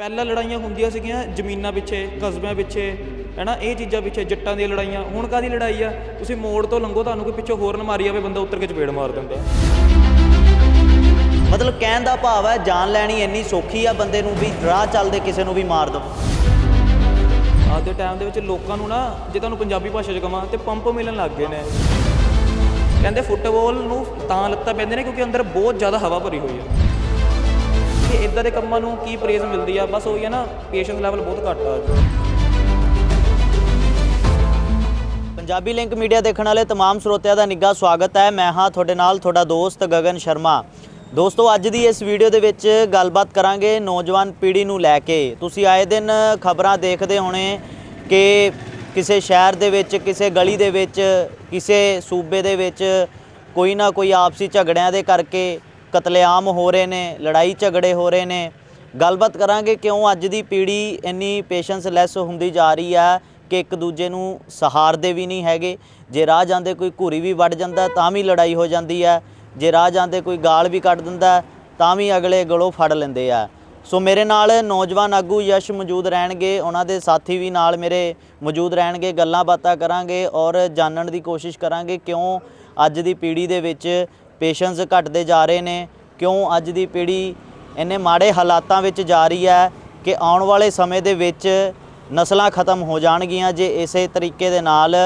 ਪਹਿਲਾਂ ਲੜਾਈਆਂ ਹੁੰਦੀਆਂ ਸੀਗੀਆਂ ਜ਼ਮੀਨਾਂ ਪਿੱਛੇ ਕਸਬਿਆਂ ਪਿੱਛੇ ਹੈਨਾ ਇਹ ਚੀਜ਼ਾਂ ਪਿੱਛੇ ਜੱਟਾਂ ਦੀਆਂ ਲੜਾਈਆਂ। ਹੁਣ ਕਾਦੀ ਲੜਾਈ ਆ? ਤੁਸੀਂ ਮੋੜ ਤੋਂ ਲੰਘੋ ਤੁਹਾਨੂੰ ਕੋਈ ਪਿੱਛੋਂ ਹੋਰਨ ਮਾਰੀ ਜਾਵੇ ਬੰਦਾ ਉੱਤਰ ਕੇ ਚਪੇੜ ਮਾਰ ਦਿੰਦਾ। ਮਤਲਬ ਕਹਿਣ ਦਾ ਭਾਵ ਹੈ ਜਾਨ ਲੈਣੀ ਇੰਨੀ ਸੌਖੀ ਆ ਬੰਦੇ ਨੂੰ ਵੀ ਰਾਹ ਚੱਲਦੇ ਕਿਸੇ ਨੂੰ ਵੀ ਮਾਰ ਦੋ ਅੱਜ ਦੇ ਟਾਈਮ ਦੇ ਵਿੱਚ ਲੋਕਾਂ ਨੂੰ ਨਾ ਜੇ ਤੁਹਾਨੂੰ ਪੰਜਾਬੀ ਭਾਸ਼ਾ 'ਚ ਕਹਾਂ ਤੇ ਪੰਪ ਮਿਲਣ ਲੱਗ ਗਏ ਨੇ। ਕਹਿੰਦੇ ਫੁੱਟਬਾਲ ਨੂੰ ਤਾਂ ਲੱਤਾਂ ਪੈਂਦੇ ਨੇ ਕਿਉਂਕਿ ਅੰਦਰ ਬਹੁਤ ਜ਼ਿਆਦਾ ਹਵਾ ਭਰੀ ਹੋਈ ਹੈ ਕਿ ਇਦਾਂ ਦੇ ਕੰਮਾਂ ਨੂੰ ਕੀ ਪ੍ਰੇਜ਼ ਮਿਲਦੀ ਆ ਬਸ ਉਹੀ ਹੈ ਨਾ ਪੇਸ਼ੈਂਸ ਲੈਵਲ ਬਹੁਤ ਘੱਟ ਆ ਅੱਜ ਪੰਜਾਬੀ ਲਿੰਕ ਮੀਡੀਆ ਦੇਖਣ ਵਾਲੇ तमाम ਸਰੋਤਿਆਂ ਦਾ ਨਿੱਘਾ ਸਵਾਗਤ ਹੈ ਮੈਂ ਹਾਂ ਤੁਹਾਡੇ ਨਾਲ ਤੁਹਾਡਾ ਦੋਸਤ ਗਗਨ ਸ਼ਰਮਾ ਦੋਸਤੋ ਅੱਜ ਦੀ ਇਸ ਵੀਡੀਓ ਦੇ ਵਿੱਚ ਗੱਲਬਾਤ ਕਰਾਂਗੇ ਨੌਜਵਾਨ ਪੀੜ੍ਹੀ ਨੂੰ ਲੈ ਕੇ ਤੁਸੀਂ ਆਏ ਦਿਨ ਖਬਰਾਂ ਦੇਖਦੇ ਹੋਣੇ ਕਿ ਕਿਸੇ ਸ਼ਹਿਰ ਦੇ ਵਿੱਚ ਕਿਸੇ ਗਲੀ ਦੇ ਵਿੱਚ ਕਿਸੇ ਸੂਬੇ ਦੇ ਵਿੱਚ ਕੋਈ ਨਾ ਕੋਈ ਆਪਸੀ ਝਗੜਿਆਂ ਦੇ ਕਰਕੇ ਕਤਲੇਆਮ ਹੋ ਰਹੇ ਨੇ, ਲੜਾਈ ਝਗੜੇ ਹੋ ਰਹੇ ਨੇ। ਗੱਲਬਾਤ ਕਰਾਂਗੇ ਕਿਉਂ ਅੱਜ ਦੀ ਪੀੜ੍ਹੀ ਇੰਨੀ ਪੇਸ਼ੈਂਸ ਲੈਸ ਹੁੰਦੀ ਜਾ ਰਹੀ ਹੈ ਕਿ ਇੱਕ ਦੂਜੇ ਨੂੰ ਸਹਾਰਦੇ ਵੀ ਨਹੀਂ ਹੈਗੇ। ਜੇ ਰਾਹ ਜਾਂਦੇ ਕੋਈ ਘੂਰੀ ਵੀ ਵੱਢ ਜਾਂਦਾ, ਤਾਂ ਵੀ ਲੜਾਈ ਹੋ ਜਾਂਦੀ ਹੈ। ਜੇ ਰਾਹ ਜਾਂਦੇ ਕੋਈ ਗਾਲ ਵੀ ਕੱਢ ਦਿੰਦਾ, ਤਾਂ ਵੀ ਅਗਲੇ ਗਲੋਂ ਫੜ ਲੈਂਦੇ ਆ। ਸੋ ਮੇਰੇ ਨਾਲ ਨੌਜਵਾਨ ਆਗੂ ਯਸ਼ ਮੌਜੂਦ ਰਹਿਣਗੇ, ਉਹਨਾਂ ਦੇ ਸਾਥੀ ਵੀ ਨਾਲ ਮੇਰੇ ਮੌਜੂਦ ਰਹਿਣਗੇ, ਗੱਲਾਂ ਬਾਤਾਂ ਕਰਾਂਗੇ ਔਰ ਜਾਣਨ ਦੀ ਕੋਸ਼ਿਸ਼ ਕਰਾਂਗੇ ਕਿਉਂ ਅੱਜ ਦੀ ਪੀੜ੍ਹੀ ਦੇ ਵਿੱਚ ਪੇਸ਼ੈਂਸ ਘਟਦੇ ਜਾ ਰਹੇ ਨੇ। ਕਿਉਂ ਅੱਜ ਦੀ ਪੀੜ੍ਹੀ ਇੰਨੇ ਮਾੜੇ ਹਾਲਾਤਾਂ ਵਿੱਚ ਜਾ ਰਹੀ ਹੈ ਕਿ ਆਉਣ ਵਾਲੇ ਸਮੇਂ ਦੇ ਵਿੱਚ ਨਸਲਾਂ ਖਤਮ ਹੋ ਜਾਣਗੀਆਂ ਜੇ ਇਸੇ ਤਰੀਕੇ ਦੇ ਨਾਲ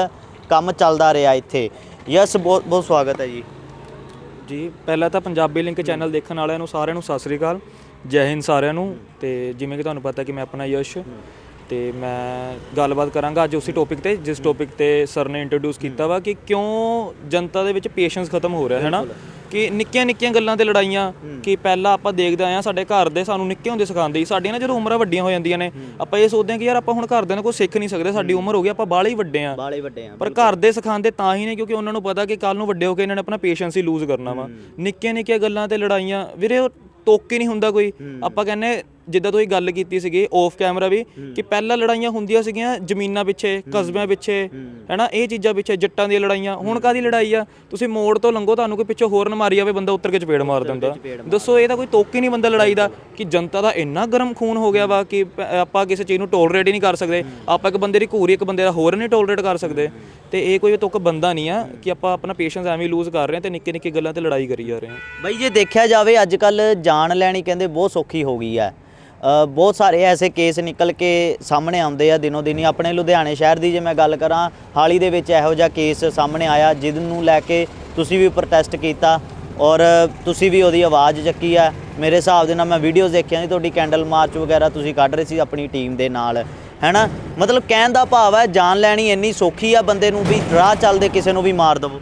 ਕੰਮ ਚੱਲਦਾ ਰਿਹਾ ਇੱਥੇ। ਯਸ ਬਹੁਤ ਬਹੁਤ ਸਵਾਗਤ ਹੈ ਜੀ। ਜੀ ਪਹਿਲਾਂ ਤਾਂ ਪੰਜਾਬੀ ਲਿੰਕ ਚੈਨਲ ਦੇਖਣ ਵਾਲਿਆਂ ਨੂੰ ਸਾਰਿਆਂ ਨੂੰ ਸਤਿ ਸ੍ਰੀ ਅਕਾਲ। ਜੈ ਹਿੰਦ ਸਾਰਿਆਂ ਨੂੰ। ਤੇ ਜਿਵੇਂ ਕਿ ਤੁਹਾਨੂੰ ਪਤਾ ਕਿ ਮੈਂ ਆਪਣਾ ਯਸ਼ ਤੇ ਮੈਂ ਗੱਲਬਾਤ ਕਰਾਂਗਾ ਅੱਜ ਉਸੇ ਟੌਪਿਕ ਤੇ ਜਿਸ ਟੌਪਿਕ ਤੇ ਸਰ ਨੇ ਇੰਟਰੋਡਿਊਸ ਕੀਤਾ ਵਾ ਕਿ ਕਿਉਂ ਜਨਤਾ ਦੇ ਵਿੱਚ ਪੇਸ਼ੈਂਸ ਖਤਮ ਹੋ ਰਿਹਾ ਹੈ ਨਾ? ਕਿ ਨਿੱਕੀਆਂ ਨਿੱਕੀਆਂ ਗੱਲਾਂ ਤੇ ਲੜਾਈਆਂ ਕਿ ਪਹਿਲਾਂ ਆਪਾਂ ਦੇਖਦੇ ਆਏ ਆ ਸਾਡੇ ਘਰ ਦੇ ਸਾਨੂੰ ਨਿੱਕੇ ਹੁੰਦੇ ਸਿਖਾਉਂਦੇ ਸੀ। ਸਾਡੀਆਂ ਨਾ ਜਦੋਂ ਉਮਰਾਂ ਵੱਡੀਆਂ ਹੋ ਜਾਂਦੀਆਂ ਨੇ ਆਪਾਂ ਇਹ ਸੋਚਦੇ ਹਾਂ ਕਿ ਯਾਰ ਆਪਾਂ ਹੁਣ ਘਰਦਿਆਂ ਨੂੰ ਕੋਈ ਸਿੱਖ ਨਹੀਂ ਸਕਦੇ ਸਾਡੀ ਉਮਰ ਹੋ ਗਈ ਆਪਾਂ ਬਾਹਲੇ ਹੀ ਵੱਡੇ ਆ ਬਾਲੇ ਵੱਡੇ ਆ ਪਰ ਘਰ ਦੇ ਸਿਖਾਉਂਦੇ ਤਾਂ ਹੀ ਨੇ ਕਿਉਂਕਿ ਉਹਨਾਂ ਨੂੰ ਪਤਾ ਕਿ ਕੱਲ ਨੂੰ ਵੱਡੇ ਹੋ ਕੇ ਇਹਨਾਂ ਨੇ ਆਪਣਾ ਪੇਸ਼ੈਂਸ ਹੀ ਲੂਜ਼ ਕਰਨਾ ਵਾ। ਨਿੱਕੀਆਂ ਨਿੱਕੀਆਂ ਗੱਲਾਂ ਤੇ ਲੜਾਈਆਂ ਵੀਰੇ ਉਹ ਤੋਕ ਨਹੀਂ ਹੁੰਦਾ ਕੋਈ। ਆਪਾਂ ਕਹਿੰਨੇ ਜਿੱਦਾਂ ਤੁਸੀਂ ਗੱਲ ਕੀਤੀ ਸੀਗੀ ਆਫ ਕੈਮਰਾ ਵੀ ਕਿ ਪਹਿਲਾਂ ਲੜਾਈਆਂ ਹੁੰਦੀਆਂ ਸੀਗੀਆਂ ਜ਼ਮੀਨਾਂ ਪਿੱਛੇ ਕਸਬਿਆਂ ਪਿੱਛੇ ਹੈਨਾ ਇਹ ਚੀਜ਼ਾਂ ਪਿੱਛੇ ਜੱਟਾਂ ਦੀਆਂ ਲੜਾਈਆਂ। ਹੁਣ ਕਾਦੀ ਲੜਾਈ ਆ? ਤੁਸੀਂ ਮੋੜ ਤੋਂ ਲੰਘੋ ਤੁਹਾਨੂੰ ਕੋਈ ਪਿੱਛੋਂ ਹੋਰਨ ਮਾਰੀ ਜਾਵੇ ਬੰਦਾ ਉੱਤਰ ਕੇ ਚਪੇੜ ਮਾਰ ਦਿੰਦਾ। ਦੱਸੋ ਇਹ ਤਾਂ ਕੋਈ ਤੋਕ ਹੀ ਨਹੀਂ ਬੰਦਾ ਲੜਾਈ ਦਾ ਕਿ ਜਨਤਾ ਦਾ ਇੰਨਾ ਗਰਮ ਖੂਨ ਹੋ ਗਿਆ ਵਾ ਕਿ ਆਪਾਂ ਕਿਸੇ ਚੀਜ਼ ਨੂੰ ਟੋਲਰੇਟ ਹੀ ਨਹੀਂ ਕਰ ਸਕਦੇ। ਆਪਾਂ ਇੱਕ ਬੰਦੇ ਦੀ ਘੂਰੀ ਇੱਕ ਬੰਦੇ ਦਾ ਹੋਰ ਨਹੀਂ ਟੋਲਰੇਟ ਕਰ ਸਕਦੇ। ਤੇ ਇਹ ਕੋਈ ਤੁੱਕ ਬੰਦਾ ਨਹੀਂ ਆ ਕਿ ਆਪਾਂ ਆਪਣਾ ਪੇਸ਼ੈਂਸ ਐਵੇਂ ਲੂਜ਼ ਕਰ ਰਹੇ ਹਾਂ ਤੇ ਨਿੱਕੇ ਨਿੱਕੇ ਗੱਲਾਂ ਤੇ ਲੜਾਈ ਕਰੀ ਜਾ ਰਹੇ ਹਾਂ। ਬਈ ਜੇ ਦੇਖਿਆ ਜਾਵੇ ਅੱਜ ਕੱਲ ਜਾਨ ਲੈਣੀ ਕਹਿੰਦੇ ਬਹੁਤ ਸੌਖੀ ਹੋ ਗਈ ਹੈ। ਅ, ਬਹੁਤ ਸਾਰੇ ਐਸੇ ਕੇਸ ਨਿਕਲ ਕੇ ਸਾਹਮਣੇ ਆਉਂਦੇ ਆ ਦਿਨੋ ਦਿਨੀ ਆਪਣੇ ਲੁਧਿਆਣੇ ਸ਼ਹਿਰ ਦੀ ਜੇ ਮੈਂ ਗੱਲ ਕਰਾਂ, ਹਾਲ ਹੀ ਦੇ ਵਿੱਚ ਇਹੋ ਜਿਹਾ ਕੇਸ ਸਾਹਮਣੇ ਆਇਆ ਜਿਸ ਨੂੰ ਲੈ ਕੇ ਤੁਸੀਂ ਵੀ ਪ੍ਰੋਟੈਸਟ ਕੀਤਾ ਔਰ ਤੁਸੀਂ ਵੀ ਉਹਦੀ ਆਵਾਜ਼ ਚੱਕੀ ਹੈ ਮੇਰੇ ਹਿਸਾਬ ਦੇ ਨਾਲ ਮੈਂ ਵੀਡੀਓਜ਼ ਦੇਖੀਆਂ ਸੀ, ਤੁਹਾਡੀ ਕੈਂਡਲ ਮਾਰਚ ਵਗੈਰਾ ਤੁਸੀਂ ਕੱਢ ਰਹੇ ਸੀ ਆਪਣੀ ਟੀਮ ਦੇ ਨਾਲ। ਹੈਨਾ? ਮਤਲਬ ਕਹਿਣ ਦਾ ਭਾਵ ਹੈ ਜਾਨ ਲੈਣੀ ਇੰਨੀ ਸੌਖੀ ਆ ਬੰਦੇ ਨੂੰ ਵੀ, ਰਾਹ ਚੱਲਦੇ ਕਿਸੇ ਨੂੰ ਵੀ ਮਾਰ ਦਵੋ।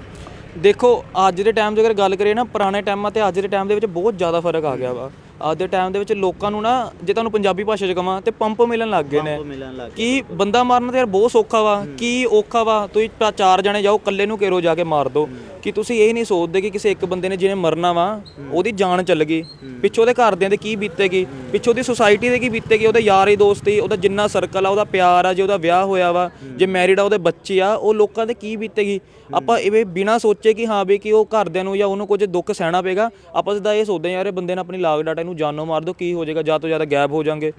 ਦੇਖੋ, ਅੱਜ ਦੇ ਟਾਈਮ 'ਚ ਅਗਰ ਗੱਲ ਕਰੀਏ ਨਾ, ਪੁਰਾਣੇ ਟਾਈਮਾਂ ਤੇ ਅੱਜ ਦੇ ਟਾਈਮ ਦੇ ਵਿੱਚ ਬਹੁਤ ਜ਼ਿਆਦਾ ਫ਼ਰਕ ਆ ਗਿਆ ਵਾ। ਅੱਜ ਦੇ ਟਾਈਮ ਦੇ ਵਿੱਚ ਲੋਕਾਂ ਨੂੰ ਨਾ ਜੇ ਤੁਹਾਨੂੰ ਪੰਜਾਬੀ ਭਾਸ਼ਾ 'ਚ ਕਹਾਂ ਤੇ ਪੰਪ ਮਿਲਣ ਲੱਗ ਗਏ ਨੇ। ਮਿਲਣ ਲੱਗ ਕੀ ਬੰਦਾ ਮਾਰਨਾ ਤੇ ਯਾਰ ਬਹੁਤ ਸੌਖਾ ਵਾ ਕੀ ਔਖਾ ਵਾ ਤੁਸੀਂ ਪਾ- ਚਾਰ ਜਣੇ ਜਾਓ ਇਕੱਲੇ ਨੂੰ ਘੇਰੋ ਜਾ ਕੇ ਮਾਰ ਦੋ। ਕਿ ਤੁਸੀਂ ਇਹ ਨਹੀਂ ਸੋਚਦੇ ਕਿ ਕਿਸੇ ਇੱਕ ਬੰਦੇ ਨੇ ਜਿਹਨੇ ਮਰਨਾ ਵਾ ਉਹਦੀ ਜਾਨ ਚੱਲ ਗਈ। ਪਿੱਛੋਂ ਉਹਦੇ ਘਰਦਿਆਂ ਦੇ ਕੀ ਬੀਤੇਗੀ? ਪਿੱਛੋਂ ਦੀ ਸੁਸਾਇਟੀ ਦੇ ਕੀ ਬੀਤੇਗੀ? ਉਹਦੇ ਯਾਰੀ ਦੋਸਤੀ ਉਹਦਾ ਜਿੰਨਾ ਸਰਕਲ ਆ ਉਹਦਾ ਪਿਆਰ ਆ ਜੇ ਉਹਦਾ ਵਿਆਹ ਹੋਇਆ ਵਾ ਜੇ ਮੈਰਿਡ ਆ ਉਹਦੇ ਬੱਚੇ ਆ ਉਹ ਲੋਕਾਂ ਦੇ ਕੀ ਬੀਤੇਗੀ? ਆਪਾਂ ਇਹ ਬਿਨਾ ਸੋਚੇ ਕਿ ਹਾਂ ਵੀ ਕਿ ਉਹ ਘਰਦਿਆਂ ਨੂੰ ਜਾਂ ਉਹਨੂੰ ਕੁਝ ਦੁੱਖ ਸਹਿਣਾ ਪਏਗਾ ਆਪਾਂ ਸਿੱਧਾ ਇਹ ਸੋਚਦੇ ਹਾਂ ਯਾਰ ਇਹ ਬੰਦੇ ਨੇ ਆਪਣੀ ਲਾਗ ਡਾਟਾ ਨੂੰ ਜਾਨੋਂ ਮਾਰ ਦੋ ਕੀ ਹੋ ਜਾਏਗਾ ਜਾਂ ਤੋਂ ਜ਼ਿਆਦਾ ਗਾਇਬ ਹੋ ਜਾਾਂਗੇ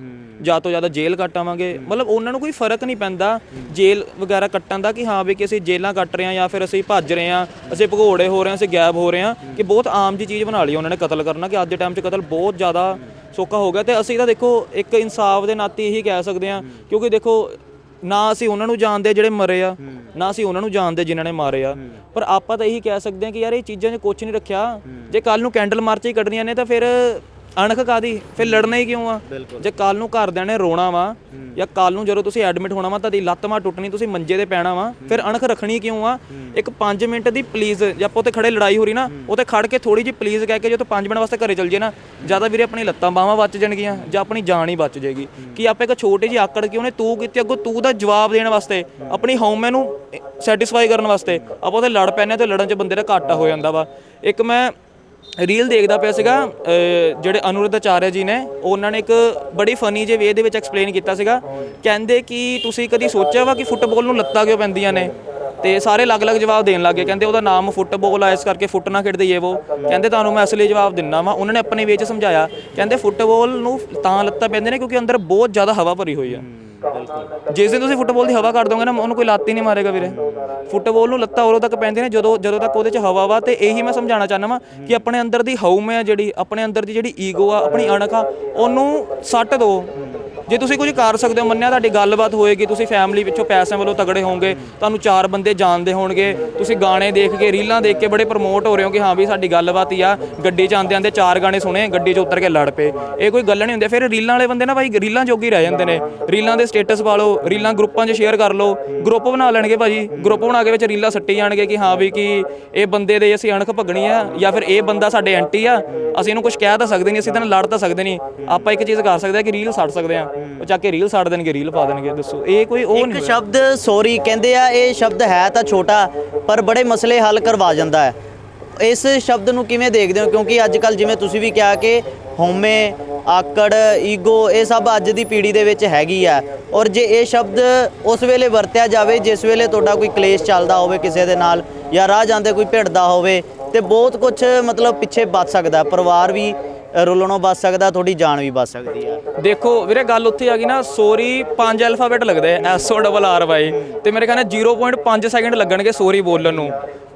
ਜਾਂ ਤੋਂ ਜ਼ਿਆਦਾ ਜੇਲ੍ਹ ਕੱਟਾਵਾਂਗੇ ਮਤਲਬ ਉਹਨਾਂ ਨੂੰ ਕੋਈ ਫ਼ਰਕ ਨਹੀਂ ਪੈਂਦਾ ਜੇਲ੍ਹ ਵਗੈਰਾ ਕੱਟਣ ਦਾ ਕਿ ਹਾਂ ਵੀ ਕਿ ਅਸੀਂ ਜੇਲ੍ਹਾਂ ਕੱਟ ਰਹੇ ਹਾਂ ਜਾਂ ਫਿਰ ਅਸੀਂ ਭੱਜ ਰਹੇ ਹਾਂ ਅਸੀਂ ਭਗੌੜੇ ਹੋ ਰਹੇ ਹਾਂ ਅਸੀਂ ਗਾਇਬ ਹੋ ਰਹੇ ਹਾਂ ਕਿ ਬਹੁਤ ਆਮ ਜੀ ਚੀਜ਼ ਬਣਾ ਲਈ ਉਹਨਾਂ ਨੇ ਕਤਲ ਕਰਨਾ ਕਿ ਅੱਜ ਦੇ ਟਾਈਮ 'ਚ ਕਤਲ ਬਹੁਤ ਜ਼ਿਆਦਾ ਸੌਖਾ ਹੋ ਗਿਆ। ਤੇ ਅਸੀਂ ਤਾਂ ਦੇਖੋ ਇੱਕ ਇਨਸਾਫ ਦੇ ਨਾਤੇ ਇਹੀ ਕਹਿ ਸਕਦੇ ਹਾਂ। ਕਿਉਂਕਿ ਦੇਖੋ ਨਾ ਅਸੀਂ ਉਹਨਾਂ ਨੂੰ ਜਾਣਦੇ ਜਿਹੜੇ ਮਰੇ ਆ ਨਾ ਅਸੀਂ ਉਹਨਾਂ ਨੂੰ ਜਾਣਦੇ ਜਿਨ੍ਹਾਂ ਨੇ ਮਾਰੇ ਆ। ਪਰ ਆਪਾਂ ਤਾਂ ਇਹੀ ਕਹਿ ਸਕਦੇ ਹਾਂ ਕਿ ਯਾਰ ਇਹ ਚੀਜ਼ਾਂ 'ਚ ਕੁਝ ਨਹੀਂ ਰੱਖਿਆ। ਜੇ ਕੱਲ ਨੂੰ ਕੈਂਡਲ ਮਾਰਚ ਹੀ ਕੱਢਣੀਆਂ ਨੇ ਤਾਂ ਫਿਰ ਅਣਖ ਕਾਦੀ? ਫਿਰ ਲੜਨਾ ਹੀ ਕਿਉਂ ਆ? ਜੇ ਕੱਲ ਨੂੰ ਘਰਦਿਆਂ ਨੇ ਰੋਣਾ ਵਾ ਜਾਂ ਕੱਲ ਨੂੰ ਜਦੋਂ ਤੁਸੀਂ ਐਡਮਿਟ ਹੋਣਾ ਵਾ ਤੁਹਾਡੀ ਲੱਤ ਮਾਂ ਟੁੱਟਣੀ ਤੁਸੀਂ ਮੰਜੇ ਤੇ ਪੈਣਾ ਵਾ। ਫਿਰ ਅਣਖ ਰੱਖਣੀ ਕਿਉਂ ਆ? ਇੱਕ 5 ਮਿੰਟ ਦੀ ਪਲੀਜ਼ ਜੇ ਆਪਾਂ ਉੱਤੇ ਖੜੇ ਲੜਾਈ ਹੋ ਰਹੀ ਨਾ ਉੱਤੇ ਖੜ ਕੇ ਥੋੜੀ ਜਿਹੀ ਪਲੀਜ਼ ਕਹਿ ਕੇ ਜੇ ਤੂੰ 5 ਮਿੰਟ ਵਾਸਤੇ ਘਰੇ ਚਲ ਜੇ ਨਾ ਜ਼ਿਆਦਾ ਵੀਰੇ ਆਪਣੀ ਲੱਤਾਂ ਬਾਹਾਂ ਬਚ ਜਾਣਗੀਆਂ ਜਾਂ ਆਪਣੀ ਜਾਨ ਹੀ ਬਚ ਜਾਏਗੀ। ਕਿ ਆਪਾਂ ਇੱਕ ਛੋਟੀ ਜਿਹੀ ਆਕੜ ਕੇ ਉਹਨੇ ਤੂੰ ਕੀਤੀ ਅੱਗੋਂ ਤੂੰ ਦਾ ਜਵਾਬ ਦੇਣ ਵਾਸਤੇ ਆਪਣੀ ਹਉਮੈ ਨੂੰ ਸੈਟੀਸਫਾਈ ਕਰਨ ਵਾਸਤੇ। ਆਪਾਂ ਉਹਦੇ ਲੜ ਪੈਨੇ ਤੇ ਲੜਨ 'ਚ ਬੰਦੇ ਦਾ ਘਾਟਾ ਹੋ ਜਾਂਦਾ ਵਾ। ਇੱਕ ਮੈਂ ਰੀਲ ਦੇਖਦਾ ਪਿਆ ਸੀਗਾ ਜਿਹੜੇ ਅਨੁਰੁੱਧ ਆਚਾਰਿਆ ਜੀ ਨੇ, ਉਹਨਾਂ ਨੇ ਇੱਕ ਬੜੀ ਫਨੀ ਜਿਹੇ ਵੇ ਦੇ ਵਿੱਚ ਐਕਸਪਲੇਨ ਕੀਤਾ ਸੀਗਾ। ਕਹਿੰਦੇ ਕਿ ਤੁਸੀਂ ਕਦੀ ਸੋਚਿਆ ਵਾ ਕਿ ਫੁੱਟਬਾਲ ਨੂੰ ਲੱਤਾਂ ਕਿਉਂ ਪੈਂਦੀਆਂ ਨੇ? ਤੇ ਸਾਰੇ ਅਲੱਗ-ਅਲੱਗ ਜਵਾਬ ਦੇਣ ਲੱਗੇ ਕਹਿੰਦੇ ਉਹਦਾ ਨਾਮ ਫੁੱਟਬਾਲ ਆ, ਇਸ ਕਰਕੇ ਫੁੱਟ ਨਾ ਖੇਡਦੇ ਇਹ ਉਹ ਕਹਿੰਦੇ ਤੁਹਾਨੂੰ ਮੈਂ ਅਸਲੀ ਜਵਾਬ ਦਿੰਨਾ ਵਾ। ਉਹਨਾਂ ਨੇ ਆਪਣੇ ਵੇਚ ਸਮਝਾਇਆ। ਕਹਿੰਦੇ ਫੁੱਟਬਾਲ ਨੂੰ ਤਾਂ ਲੱਤਾਂ ਪੈਂਦੇ ਨੇ ਕਿਉਂਕਿ ਅੰਦਰ ਬਹੁਤ ਜ਼ਿਆਦਾ ਹਵਾ ਭਰੀ ਹੋਈ ਆ। ਜਿਸ ਦਿਨ ਤੁਸੀਂ ਫੁੱਟਬਾਲ ਦੀ ਹਵਾ ਕੱਢ ਦੋਗੇ ਨਾ, ਉਹਨੂੰ ਕੋਈ ਲੱਤ ਹੀ ਨਹੀਂ ਮਾਰੇਗਾ ਵੀਰੇ। ਫੁੱਟਬਾਲ ਨੂੰ ਲੱਤਾਂ ਉਦੋਂ ਤੱਕ ਪੈਂਦੀਆਂ ਨੇ, ਜਦੋਂ ਜਦੋਂ ਤੱਕ ਉਹਦੇ 'ਚ ਹਵਾ ਵਾ, ਤੇ ਇਹੀ ਮੈਂ ਸਮਝਾਉਣਾ ਚਾਹੁੰਦਾ ਵਾ ਕਿ ਆਪਣੇ ਅੰਦਰ ਦੀ ਹਉਮ ਹੈ ਜਿਹੜੀ, ਆਪਣੇ ਅੰਦਰ ਦੀ ਜਿਹੜੀ ਈਗੋ ਆ, ਆਪਣੀ ਅਣਖ ਆ, ਉਹਨੂੰ ਸੱਟ ਦਿਓ ਜੇ ਤੁਸੀਂ ਕੁਝ ਕਰ ਸਕਦੇ ਹੋ, ਮੰਨਿਆ ਤੁਹਾਡੀ ਗੱਲਬਾਤ ਹੋਏਗੀ, ਤੁਸੀਂ ਫੈਮਿਲੀ ਵਿੱਚੋਂ ਪੈਸਿਆਂ ਵੱਲੋਂ ਤਗੜੇ ਹੋਵੋਗੇ, ਤੁਹਾਨੂੰ ਚਾਰ ਬੰਦੇ ਜਾਣਦੇ ਹੋਣਗੇ, ਤੁਸੀਂ ਗਾਣੇ ਦੇਖ ਕੇ, ਰੀਲਾਂ ਦੇਖ ਕੇ ਬੜੇ ਪ੍ਰਮੋਟ ਹੋ ਰਹੇ ਹੋ ਕਿ ਹਾਂ ਵੀ ਸਾਡੀ ਗੱਲਬਾਤ ਹੀ ਆ, ਗੱਡੀ 'ਚ ਆਉਂਦੇ ਆਉਂਦੇ ਚਾਰ ਗਾਣੇ ਸੁਣੇ, ਗੱਡੀ 'ਚ ਉਤਰ ਕੇ ਲੜ ਪਏ। ਇਹ ਕੋਈ ਗੱਲ ਨਹੀਂ ਹੁੰਦੀ, ਫਿਰ ਰੀਲਾਂ ਵਾਲੇ ਬੰਦੇ ਨਾ ਭਾਈ, ਰੀਲਾਂ ਜੋਗੀ ਰਹਿ ਜਾਂਦੇ ਨੇ। ਰੀਲਾਂ ਦੇ ਸਟੇਟਸ ਪਾ ਲਓ, ਰੀਲਾਂ ਗਰੁੱਪਾਂ 'ਚ ਸ਼ੇਅਰ ਕਰ ਲਓ ਗਰੁੱਪ ਬਣਾ ਲੈਣਗੇ ਭਾਜੀ ਗਰੁੱਪ ਬਣਾ ਕੇ ਵਿੱਚ ਰੀਲਾਂ ਸੱਟੀ ਜਾਣਗੇ ਕਿ ਹਾਂ ਵੀ ਕਿ ਇਹ ਬੰਦੇ ਦੇ ਅਸੀਂ ਅਣਖ ਭੱਗਣੀ ਆ, ਜਾਂ ਫਿਰ ਇਹ ਬੰਦਾ ਸਾਡੇ ਐਂਟੀ ਆ, ਅਸੀਂ ਇਹਨੂੰ ਕੁਝ ਕਹਿ ਤਾਂ ਸਕਦੇ ਨਹੀਂ, ਅਸੀਂ ਤਾਂ ਲੜ ਤਾਂ ਸਕਦੇ ਨਹੀਂ। ਆਪਾਂ ਇੱਕ ਚੀਜ਼ ਕਰ ਸਕਦੇ ਆ ਕਿ ਰੀਲ ਛੱਡ ਸਕਦੇ ਆ। ਉਹ ਚੱਕ ਕੇ ਰੀਲ ਛੱਡ ਦੇਣਗੇ ਰੀਲ ਪਾ ਦੇਣਗੇ ਦੱਸੋ। ਇਹ ਕੋਈ ਉਹ ਇੱਕ ਨਹੀਂ ਸ਼ਬਦ ਸੌਰੀ ਕਹਿੰਦੇ ਆ ਇਹ ਸ਼ਬਦ ਹੈ ਤਾਂ ਛੋਟਾ ਪਰ ਬੜੇ ਮਸਲੇ ਹੱਲ ਕਰਵਾ ਜਾਂਦਾ ਹੈ। ਇਸ ਸ਼ਬਦ ਨੂੰ ਕਿਵੇਂ ਦੇਖਦੇ ਹੋ? ਕਿਉਂਕਿ ਅੱਜ ਕੱਲ ਜਿਵੇਂ ਤੁਸੀਂ ਵੀ ਕਿਹਾ ਕਿ ਹਉਮੈ ਆਕੜ ਈਗੋ ਇਹ ਸਭ ਅੱਜ ਦੀ ਪੀੜ੍ਹੀ ਦੇ ਵਿੱਚ ਹੈਗੀ ਆ। ਔਰ ਜੇ ਇਹ ਸ਼ਬਦ ਉਸ ਵੇਲੇ ਵਰਤਿਆ ਜਾਵੇ ਜਿਸ ਵੇਲੇ ਤੁਹਾਡਾ ਕੋਈ ਕਲੇਸ਼ ਚੱਲਦਾ ਹੋਵੇ ਕਿਸੇ ਦੇ ਨਾਲ ਜਾਂ ਰਾਹ ਜਾਂਦੇ ਕੋਈ ਭਿੜਦਾ ਹੋਵੇ ਤੇ ਬਹੁਤ ਕੁਝ ਮਤਲਬ ਪਿੱਛੇ ਬਚ ਸਕਦਾ। ਪਰਿਵਾਰ ਵੀ ਰੁਲਣੋਂ ਬਚ ਸਕਦਾ, ਤੁਹਾਡੀ ਜਾਨ ਵੀ ਬਚ ਸਕਦੀ ਆ। ਦੇਖੋ ਵੀਰੇ, ਗੱਲ ਉੱਥੇ ਆ ਗਈ ਨਾ, ਸੋਰੀ, ਪੰਜ ਅਲਫਾਬੈਟ ਲੱਗਦੇ ਐ, S O double R Y. ਤੇ ਮੇਰੇ ਕਹਿੰਦੇ 0.5 ਸੈਕਿੰਡ ਲੱਗਣਗੇ ਸੋਰੀ ਬੋਲਣ ਨੂੰ।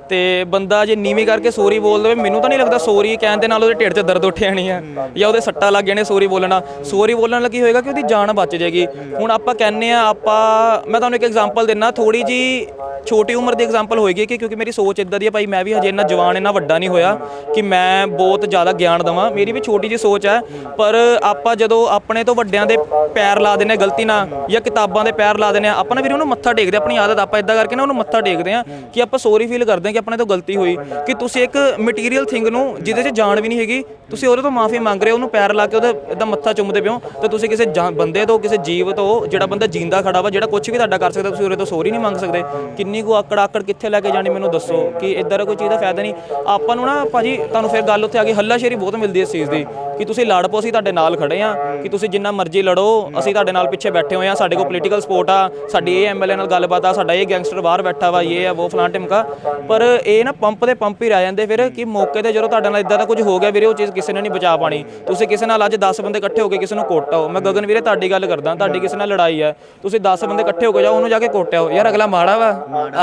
ਤੇ ਬੰਦਾ ਜੇ ਨੀਵੀਂ ਕਰਕੇ ਸੋਰੀ ਬੋਲ ਦੇਵੇ, ਮੈਨੂੰ ਤਾਂ ਨਹੀਂ ਲੱਗਦਾ ਸੋਰੀ ਕਹਿਣ ਦੇ ਨਾਲ ਉਹਦੇ ਢਿੱਡ 'ਚ ਦਰਦ ਉੱਠ ਜਾਣੀ ਹੈ ਜਾਂ ਉਹਦੇ ਸੱਟਾਂ ਲੱਗ ਜਾਣੇ ਸੋਰੀ ਬੋਲਣਾ। ਸੋਰੀ ਬੋਲਣ ਨਾਲ ਕੀ ਹੋਏਗਾ ਕਿ ਉਹਦੀ ਜਾਨ ਬਚ ਜਾਏਗੀ। ਹੁਣ ਆਪਾਂ ਕਹਿੰਨੇ ਆ, ਆਪਾਂ, ਮੈਂ ਤੁਹਾਨੂੰ ਇੱਕ ਐਗਜ਼ਾਮਪਲ ਦਿੰਨਾ ਥੋੜੀ ਜੀ ਛੋਟੀ ਉਮਰ ਦੀ ਐਗਜ਼ਾਮਪਲ ਹੋਏਗੀ ਕਿ ਕਿਉਂਕਿ ਮੇਰੀ ਸੋਚ ਇਦਾਂ ਦੀ ਹੈ ਭਾਈ, ਮੈਂ ਵੀ ਹਜੇ ਇੰਨਾ ਜਵਾਨ, ਇੰਨਾ ਵੱਡਾ ਨਹੀਂ ਹੋਇਆ ਕਿ ਮੈਂ ਬਹੁਤ ਜ਼ਿਆਦਾ ਗਿਆਨ ਦਵਾਂ। ਮੇਰੀ ਵੀ ਛੋਟੀ ਜੀ ਸੋਚ ਹੈ ਪਰ ਆਪਾਂ ਜਦੋਂ ਆਪਣੇ ਤੋਂ ਵੱਡਿਆਂ ਦੇ ਪੈਰ ਲਾ ਦਿੰਨੇ ਗਲਤੀ ਨਾਲ, ਜਾਂ ਕਿਤਾਬਾਂ ਦੇ ਪੈਰ ਲਾ ਦਿੰਨੇ ਆ, ਆਪਾਂ ਨਾ ਵੀਰੇ ਉਹਨੂੰ ਮੱਥਾ ਟੇਕਦੇ ਆਪਣੀ ਆਦਤ, ਆਪਾਂ ਇਦਾਂ ਕਰਕੇ ਨਾ ਉਹਨੂੰ ਮੱਥਾ ਟੇਕਦੇ ਆ ਕਿ ਆਪਾਂ ਸੋਰੀ ਫੀਲ ਕਰਦੇ ਕਿ ਆਪਣੇ ਤੋਂ ਗਲਤੀ ਹੋਈ ਕਿ ਤੁਸੀਂ ਇੱਕ ਮਟੀਰੀਅਲ ਥਿੰਗ ਨੂੰ ਜਿਹਦੇ 'ਚ ਜਾਣ ਵੀ ਨਹੀਂ ਹੈਗੀ, ਤੁਸੀਂ ਉਹਦੇ ਤੋਂ ਮਾਫੀ ਮੰਗ ਰਹੇ ਹੋ, ਉਹਨੂੰ ਪੈਰ ਲਾ ਕੇ ਉਹਦਾ ਇਦਾਂ ਮੱਥਾ ਚੁੰਮਦੇ ਪਿਓ ਤੇ ਤੁਸੀਂ ਕਿਸੇ ਜਾਂ- ਬੰਦੇ ਤੋਂ, ਕਿਸੇ ਜੀਵ ਤੋਂ, ਜਿਹੜਾ ਬੰਦਾ ਜਿੰਦਾ ਖੜਾ ਵਾ, ਜਿਹੜਾ ਕੁਝ ਵੀ ਤੁਹਾਡਾ ਕਰ ਸਕਦਾ, ਤੁਸੀਂ ਉਹਦੇ ਤੋਂ ਸੌਰੀ ਨਹੀਂ ਮੰਗ ਸਕਦੇ। ਕਿੰਨੀ ਕੁ ਆਕੜ ਆਕੜ ਕਿੱਥੇ ਲੈ ਕੇ ਜਾਣੀ ਮੈਨੂੰ ਦੱਸੋ ਕਿ ਇਦਾਂ ਕੋਈ ਚੀਜ਼ ਦਾ ਫਾਇਦਾ ਨਹੀਂ। ਆਪਾਂ ਨੂੰ ਨਾ ਭਾਜੀ, ਤੁਹਾਨੂੰ ਫਿਰ ਗੱਲ ਉੱਥੇ ਆ ਗਈ, ਹੱਲਾਸ਼ੇਰੀ ਬਹੁਤ ਮਿਲਦੀ ਇਸ ਚੀਜ਼ ਦੀ, ਕਿ ਤੁਸੀਂ ਲੜ ਪਓ ਅਸੀਂ ਤੁਹਾਡੇ ਨਾਲ ਖੜੇ ਆ, ਕਿ ਤੁਸੀਂ ਜਿੰਨਾ ਮਰਜ਼ੀ ਲੜੋ, ਅਸੀਂ ਤੁਹਾਡੇ ਨਾਲ ਪਿੱਛੇ ਬੈਠੇ ਹੋਏ ਆ, ਸਾਡੇ ਕੋਲ ਪੋਲੀਟੀਕਲ ਸਪੋਰਟ ਆ, ਸਾਡੀ ਇਹ ਐਮਐਲਏ ਨਾਲ ਗੱਲਬਾਤ ਆ, ਸਾਡਾ ਇਹ ਗੈਂਗਸਟਰ ਬਾਹਰ ਬੈਠਾ ਵਾ, ਇਹ ਆ, ਉਹ ਫਲਾਂ ਟਿਮਕਾ ਪਰ ਇਹ ਨਾ ਪੰਪ ਦੇ ਪੰਪ ਹੀ ਰਹਿ ਜਾਂਦੇ ਫਿਰ ਕਿ ਮੌਕੇ ਤੇ ਜਦੋਂ ਤੁਹਾਡੇ ਨਾਲ ਇਦਾਂ ਦਾ ਕੁਝ ਹੋ ਗਿਆ ਵੀਰੇ, ਉਹ ਚੀਜ਼ ਕਿਸੇ ਨੇ ਨਹੀਂ ਬਚਾ ਪਾਣੀ। ਤੁਸੀਂ ਕਿਸੇ ਨਾਲ ਅੱਜ 10 ਬੰਦੇ ਇਕੱਠੇ ਹੋ ਕੇ ਕਿਸੇ ਨੂੰ ਕੋਟਾਓ ਮੈਂ ਗਗਨ ਵੀਰੇ, ਤੁਹਾਡੀ ਗੱਲ ਕਰਦਾ, ਤੁਹਾਡੀ ਕਿਸੇ ਨਾਲ ਲੜਾਈ ਹੈ ਤੁਸੀਂ 10 ਬੰਦੇ ਇਕੱਠੇ ਹੋ ਕੇ ਜਾਓ, ਉਹਨੂੰ ਜਾ ਕੇ ਕੋਟਿਆਓ ਯਾਰ ਅਗਲਾ ਮਾੜਾ ਵਾ।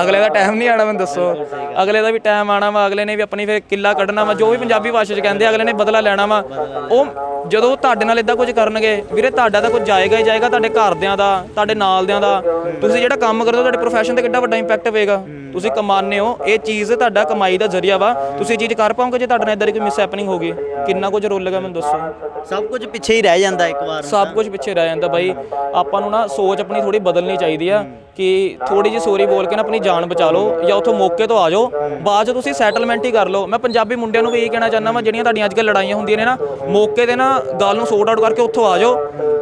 ਅਗਲੇ ਦਾ ਟਾਈਮ ਨਹੀਂ ਆਣਾ ਮੈਨੂੰ ਦੱਸੋ। ਅਗਲੇ ਦਾ ਵੀ ਟਾਈਮ ਆਣਾ ਵਾ, ਅਗਲੇ ਨੇ ਵੀ ਆਪਣੀ ਫਿਰ ਕਿੱਲਾ ਕੱਢਣਾ ਵਾ, ਜੋ ਵੀ ਪੰਜਾਬੀ ਭਾਸ਼ਾ 'ਚ ਕਹਿੰਦੇ ਅਗਲੇ ਨੇ ਬਦਲਾ ਲੈਣਾ ਵਾ। ਉਹ ਜਦੋਂ ਤੁਹਾਡੇ ਨਾਲ ਇਦਾਂ ਕੁਝ ਕਰਨਗੇ, ਵੀਰੇ ਤੁਹਾਡਾ ਤਾਂ ਕੁਝ ਜਾਏਗਾ ਹੀ ਜਾਏਗਾ, ਤੁਹਾਡੇ ਘਰਦਿਆਂ ਦਾ, ਤੁਹਾਡੇ ਨਾਲਦਿਆਂ ਦਾ। ਤੁਸੀਂ ਜਿਹੜਾ ਕੰਮ ਕਰਦੇ ਹੋ, ਤੁਹਾਡੇ ਪ੍ਰੋਫੈਸ਼ਨ ਤੇ ਕਿੱਡਾ ਵੱਡਾ ਇੰਪੈਕਟ ਪਏਗਾ। ਤੁਸੀਂ ਕਮਾਉਂਦੇ ਹੋ, ਇਹ ਚੀਜ਼ ਤੁਹਾਡਾ ਕਮਾਈ ਦਾ ਜ਼ਰੀਆ ਵਾ। ਤੁਸੀਂ ਇਹ ਚੀਜ਼ ਕਰ ਪਾਓਗੇ ਜੇ ਤੁਹਾਡੇ ਨਾਲ ਇਦਾਂ ਦੀ ਕੋਈ ਮਿਸ ਹੈਪਨਿੰਗ ਹੋ ਗਈ? ਕਿੰਨਾ ਕੁਝ ਰੋਲੇਗਾ ਮੈਨੂੰ ਦੱਸੋ? ਸਭ ਕੁਝ ਪਿੱਛੇ ਹੀ ਰਹਿ ਜਾਂਦਾ ਇੱਕ ਵਾਰ। ਸਭ ਕੁਝ ਪਿੱਛੇ ਰਹਿ ਜਾਂਦਾ ਬਾਈ। ਆਪਾਂ ਨੂੰ ਨਾ ਸੋਚ ਆਪਣੀ ਥੋੜੀ ਬਦਲਣੀ ਚਾਹੀਦੀ ਆ। ਕਿ ਥੋੜੀ ਜਿਹੀ ਸੋਰੀ ਬੋਲ ਕੇ ਨਾ ਆਪਣੀ ਜਾਨ ਬਚਾ ਲਓ ਜਾਂ ਉੱਥੋਂ ਮੌਕੇ ਤੋਂ ਆ ਜਾਓ। ਬਾਅਦ ਚ ਤੁਸੀਂ ਸੈਟਲਮੈਂਟ ਹੀ ਕਰ ਲਓ। ਮੈਂ ਪੰਜਾਬੀ ਮੁੰਡਿਆਂ ਨੂੰ ਵੀ ਇਹ ਕਹਿਣਾ ਚਾਹੁੰਦਾ ਵਾਂ, ਜਿਹੜੀਆਂ ਤੁਹਾਡੀਆਂ ਅੱਜਕੱਲ ਲੜਾਈਆਂ ਹੁੰਦੀਆਂ ਨੇ ਨਾ, ਮੌਕੇ ਤੇ ਨਾ ਗੱਲ ਨੂੰ ਸੋਰਟ ਆਊਟ ਕਰਕੇ ਉੱਥੋਂ ਆ ਜਾਓ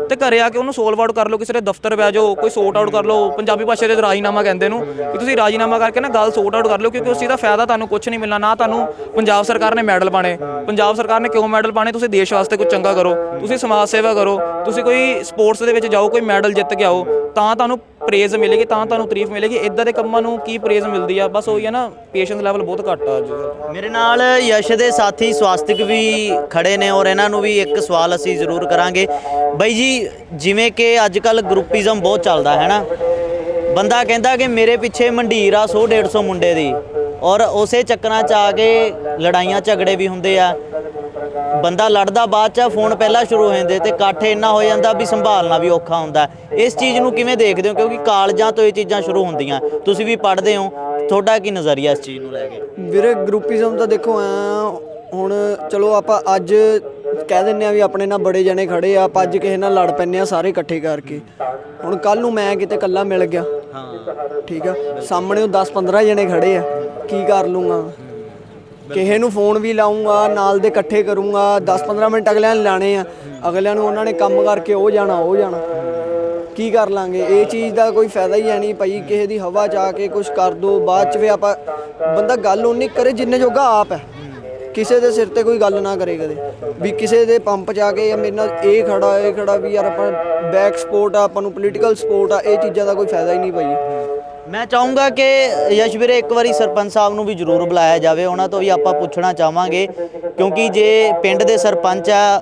ਤੇ ਘਰੇ ਆ ਕੇ ਉਹਨੂੰ ਸੋਲਵ ਆਊਟ ਕਰ ਲਓ, ਕਿਸੇ ਦੇ ਦਫ਼ਤਰ ਬਹਿ ਜਾਓ, ਕੋਈ ਸੋਰਟ ਆਊਟ ਕਰ ਲਓ, ਪੰਜਾਬੀ ਭਾਸ਼ਾ ਦੇ ਰਾਜੀਨਾਮਾ ਕਹਿੰਦੇ ਨੂੰ ਕਿ ਤੁਸੀਂ ਰਾਜੀਨਾਮਾ ਕਰਕੇ ਨਾ ਗੱਲ ਸੋਰਟ ਆਊਟ ਕਰ ਲਓ, ਕਿਉਂਕਿ ਉਸ ਚੀਜ਼ ਦਾ ਫਾਇਦਾ ਤੁਹਾਨੂੰ ਕੁਝ ਨਹੀਂ ਮਿਲਣਾ, ਨਾ ਤੁਹਾਨੂੰ ਪੰਜਾਬ ਸਰਕਾਰ ਨੇ ਮੈਡਲ ਪਾਣੇ ਪੰਜਾਬ ਸਰਕਾਰ ਨੇ ਕਿਉਂ ਮੈਡਲ ਪਾਣੇ ਤੁਸੀਂ ਦੇਸ਼ ਵਾਸਤੇ ਕੁਝ ਚੰਗਾ ਕਰੋ, ਤੁਸੀਂ ਸਮਾਜ ਸੇਵਾ ਕਰੋ, ਤੁਸੀਂ ਕੋਈ ਸਪੋਰਟਸ ਦੇ ਵਿੱਚ ਜਾਓ, ਕੋਈ ਮੈਡਲ ਜਿੱਤ ਕੇ ਆਓ, ਤਾਂ ਤੁਹਾਨੂੰ ਪ੍ਰੇਜ਼ ਮਿਲੇਗੀ, ਤਾਂ ਤੁਹਾਨੂੰ ਤਾਰੀਫ ਮਿਲੇਗੀ। ਇਦਾਂ ਦੇ ਕੰਮਾਂ ਨੂੰ ਕੀ ਪ੍ਰੇਜ਼ ਮਿਲਦੀ ਆ? ਬਸ ਉਹੀ ਹੈ ਨਾ ਪੇਸ਼ੈਂਸ ਲੈਵਲ ਬਹੁਤ ਘੱਟ ਆ ਅੱਜ ਮੇਰੇ ਨਾਲ ਯਸ਼ ਦੇ ਸਾਥੀ ਸਵਾਸਤਿਕ ਵੀ ਖੜੇ ਨੇ ਔਰ ਇਹਨਾਂ ਨੂੰ ਵੀ ਇੱਕ ਸਵਾਲ ਅਸੀਂ ਜ਼ਰੂਰ ਕਰਾਂਗੇ। ਬਾਈ ਜੀ, ਜਿਵੇਂ ਕਿ ਅੱਜ ਕੱਲ ਗਰੁੱਪਿਜ਼ਮ ਬਹੁਤ ਚੱਲਦਾ, ਹੈ ਨਾ? ਬੰਦਾ ਕਹਿੰਦਾ ਕਿ ਮੇਰੇ ਪਿੱਛੇ ਮੰਡੀਰ ਆ 100 150 ਮੁੰਡੇ ਦੀ। ਔਰ ਉਸੇ ਚੱਕਰਾਂ 'ਚ ਆ ਕੇ ਲੜਾਈਆਂ ਝਗੜੇ ਵੀ ਹੁੰਦੇ ਆ। ਬੰਦਾ ਲੜਦਾ ਬਾਅਦ ਚ ਫੋਨ ਪਹਿਲਾਂ ਸ਼ੁਰੂ ਹੋ ਜਾਂਦੇ ਤੇ ਇਕੱਠ ਇੰਨਾ ਹੋ ਜਾਂਦਾ ਵੀ ਸੰਭਾਲਣਾ ਵੀ ਔਖਾ ਹੁੰਦਾ। ਇਸ ਚੀਜ਼ ਨੂੰ ਕਿਵੇਂ ਦੇਖਦੇ ਹੋ? ਕਿਉਂਕਿ ਕਾਲਜਾਂ ਤੋਂ ਇਹ ਚੀਜ਼ਾਂ ਸ਼ੁਰੂ ਹੁੰਦੀਆਂ। ਤੁਸੀਂ ਵੀ ਪੜ੍ਹਦੇ ਹੋ। ਤੁਹਾਡਾ ਕੀ ਨਜ਼ਰੀਆ ਇਸ ਚੀਜ਼ ਨੂੰ ਲੈ ਕੇ? ਵੀਰੇ ਗਰੁੱਪਿਜ਼ਮ ਤਾਂ ਦੇਖੋ ਐ ਹੁਣ ਚਲੋ ਆਪਾਂ ਅੱਜ ਕਹਿ ਦਿੰਨੇ ਆ ਵੀ ਆਪਣੇ ਨਾਲ ਬੜੇ ਜਣੇ ਖੜੇ ਆ ਆਪਾਂ ਅੱਜ ਕਿਸੇ ਨਾਲ ਲੜ ਪੈਂਦੇ ਆ ਸਾਰੇ ਇਕੱਠੇ ਕਰਕੇ। ਹੁਣ ਕੱਲ ਨੂੰ ਮੈਂ ਕਿਤੇ ਇਕੱਲਾ ਮਿਲ ਗਿਆ। ਹਾਂ। ਠੀਕ ਆ? ਸਾਹਮਣੇ ਉਹ 10 15 ਜਣੇ ਖੜੇ ਆ। ਕੀ ਕਰ ਲੂੰਗਾ? ਕਿਸੇ ਨੂੰ ਫੋਨ ਵੀ ਲਾਉਂਗਾ ਨਾਲ ਦੇ ਇਕੱਠੇ ਕਰੂੰਗਾ 10 15 ਮਿੰਟ ਅਗਲਿਆਂ ਨੇ ਲਾਣੇ ਆ। ਅਗਲਿਆਂ ਨੂੰ ਉਹਨਾਂ ਨੇ ਕੰਮ ਕਰਕੇ ਉਹ ਜਾਣਾ ਉਹ ਜਾਣਾ। ਕੀ ਕਰ ਲਾਂਗੇ? ਇਹ ਚੀਜ਼ ਦਾ ਕੋਈ ਫਾਇਦਾ ਹੀ ਹੈ ਨਹੀਂ ਭਾਈ, ਕਿਸੇ ਦੀ ਹਵਾ ਚ ਆ ਕੇ ਕੁਝ ਕਰ ਦੋ, ਬਾਅਦ ਚ ਵੀ ਆਪਾਂ, ਬੰਦਾ ਗੱਲ ਉਨੀ ਕਰੇ ਜਿੰਨੇ ਜੋਗਾ ਆਪ ਹੈ। ਕਿਸੇ ਦੇ ਸਿਰ ਤੇ ਕੋਈ ਗੱਲ ਨਾ ਕਰੇ ਕਦੇ। ਵੀ ਕਿਸੇ ਦੇ ਪੰਪ ਚ ਆ ਕੇ ਜਾਂ ਮੇਰੇ ਨਾਲ ਇਹ ਖੜਾ ਇਹ ਖੜਾ ਵੀ ਯਾਰ ਆਪਾਂ ਬੈਕ ਸਪੋਰਟ ਆ, ਆਪਾਂ ਨੂੰ ਪੋਲੀਟੀਕਲ ਸਪੋਰਟ ਆ, ਇਹ ਚੀਜ਼ਾਂ ਦਾ ਕੋਈ ਫਾਇਦਾ ਹੀ ਨਹੀਂ ਭਾਈ। ਮੈਂ ਚਾਹੂੰਗਾ ਕਿ ਯਸ਼ਵੀਰੇ ਇੱਕ ਵਾਰੀ ਸਰਪੰਚ ਸਾਹਿਬ ਨੂੰ ਵੀ ਜ਼ਰੂਰ ਬੁਲਾਇਆ ਜਾਵੇ। ਉਹਨਾਂ ਤੋਂ ਵੀ ਆਪਾਂ ਪੁੱਛਣਾ ਚਾਹਾਂਗੇ। ਕਿਉਂਕਿ ਜੇ ਪਿੰਡ ਦੇ ਸਰਪੰਚ ਆ,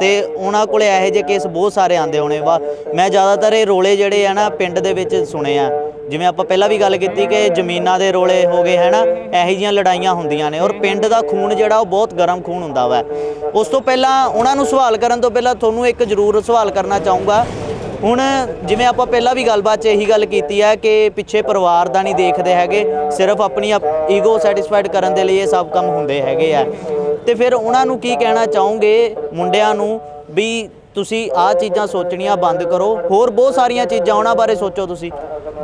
ਤੇ ਉਹਨਾਂ ਕੋਲੇ ਇਹੋ ਜਿਹੇ ਕੇਸ ਬਹੁਤ ਸਾਰੇ ਆਂਦੇ ਹੋਣੇ। ਵਾ, ਮੈਂ ਜ਼ਿਆਦਾਤਰ ਇਹ ਰੋਲੇ ਜਿਹੜੇ ਆ ਨਾ, ਪਿੰਡ ਦੇ ਵਿੱਚ ਸੁਣੇ ਆ। ਜਿਵੇਂ ਆਪਾਂ ਪਹਿਲਾਂ ਵੀ ਗੱਲ ਕੀਤੀ ਕਿ ਜ਼ਮੀਨਾਂ ਦੇ ਰੋਲੇ ਹੋ ਗਏ ਹੈ ਨਾ ਇਹੋ ਜਿਹੀਆਂ ਲੜਾਈਆਂ ਹੁੰਦੀਆਂ ਨੇ। ਔਰ ਪਿੰਡ ਦਾ ਖੂਨ ਜਿਹੜਾ, ਉਹ ਬਹੁਤ ਗਰਮ ਖੂਨ ਹੁੰਦਾ ਵਾ। ਉਸ ਤੋਂ ਪਹਿਲਾਂ, ਉਹਨਾਂ ਨੂੰ ਸਵਾਲ ਕਰਨ ਤੋਂ ਪਹਿਲਾਂ ਤੁਹਾਨੂੰ ਇੱਕ ਜ਼ਰੂਰ ਸਵਾਲ ਕਰਨਾ ਚਾਹੂੰਗਾ। ਹੁਣ ਜਿਵੇਂ ਆਪਾਂ ਪਹਿਲਾਂ ਵੀ ਗੱਲਬਾਤ 'ਚ ਇਹੀ ਗੱਲ ਕੀਤੀ ਹੈ ਕਿ ਪਿੱਛੇ ਪਰਿਵਾਰ ਦਾ ਨਹੀਂ ਦੇਖਦੇ ਹੈਗੇ, ਸਿਰਫ ਆਪਣੀ ਈਗੋ ਸੈਟੀਸਫਾਈਡ ਕਰਨ ਦੇ ਲਈ ਇਹ ਸਭ ਕੰਮ ਹੁੰਦੇ ਹੈਗੇ ਆ। ਤੇ ਫਿਰ ਉਹਨਾਂ ਨੂੰ ਕੀ ਕਹਿਣਾ ਚਾਹੋਗੇ ਮੁੰਡਿਆਂ ਨੂੰ ਵੀ ਤੁਸੀਂ ਆਹ ਚੀਜ਼ਾਂ ਸੋਚਣੀਆਂ ਬੰਦ ਕਰੋ? ਹੋਰ ਬਹੁਤ ਸਾਰੀਆਂ ਚੀਜ਼ਾਂ ਉਹਨਾਂ ਬਾਰੇ ਸੋਚੋ ਤੁਸੀਂ।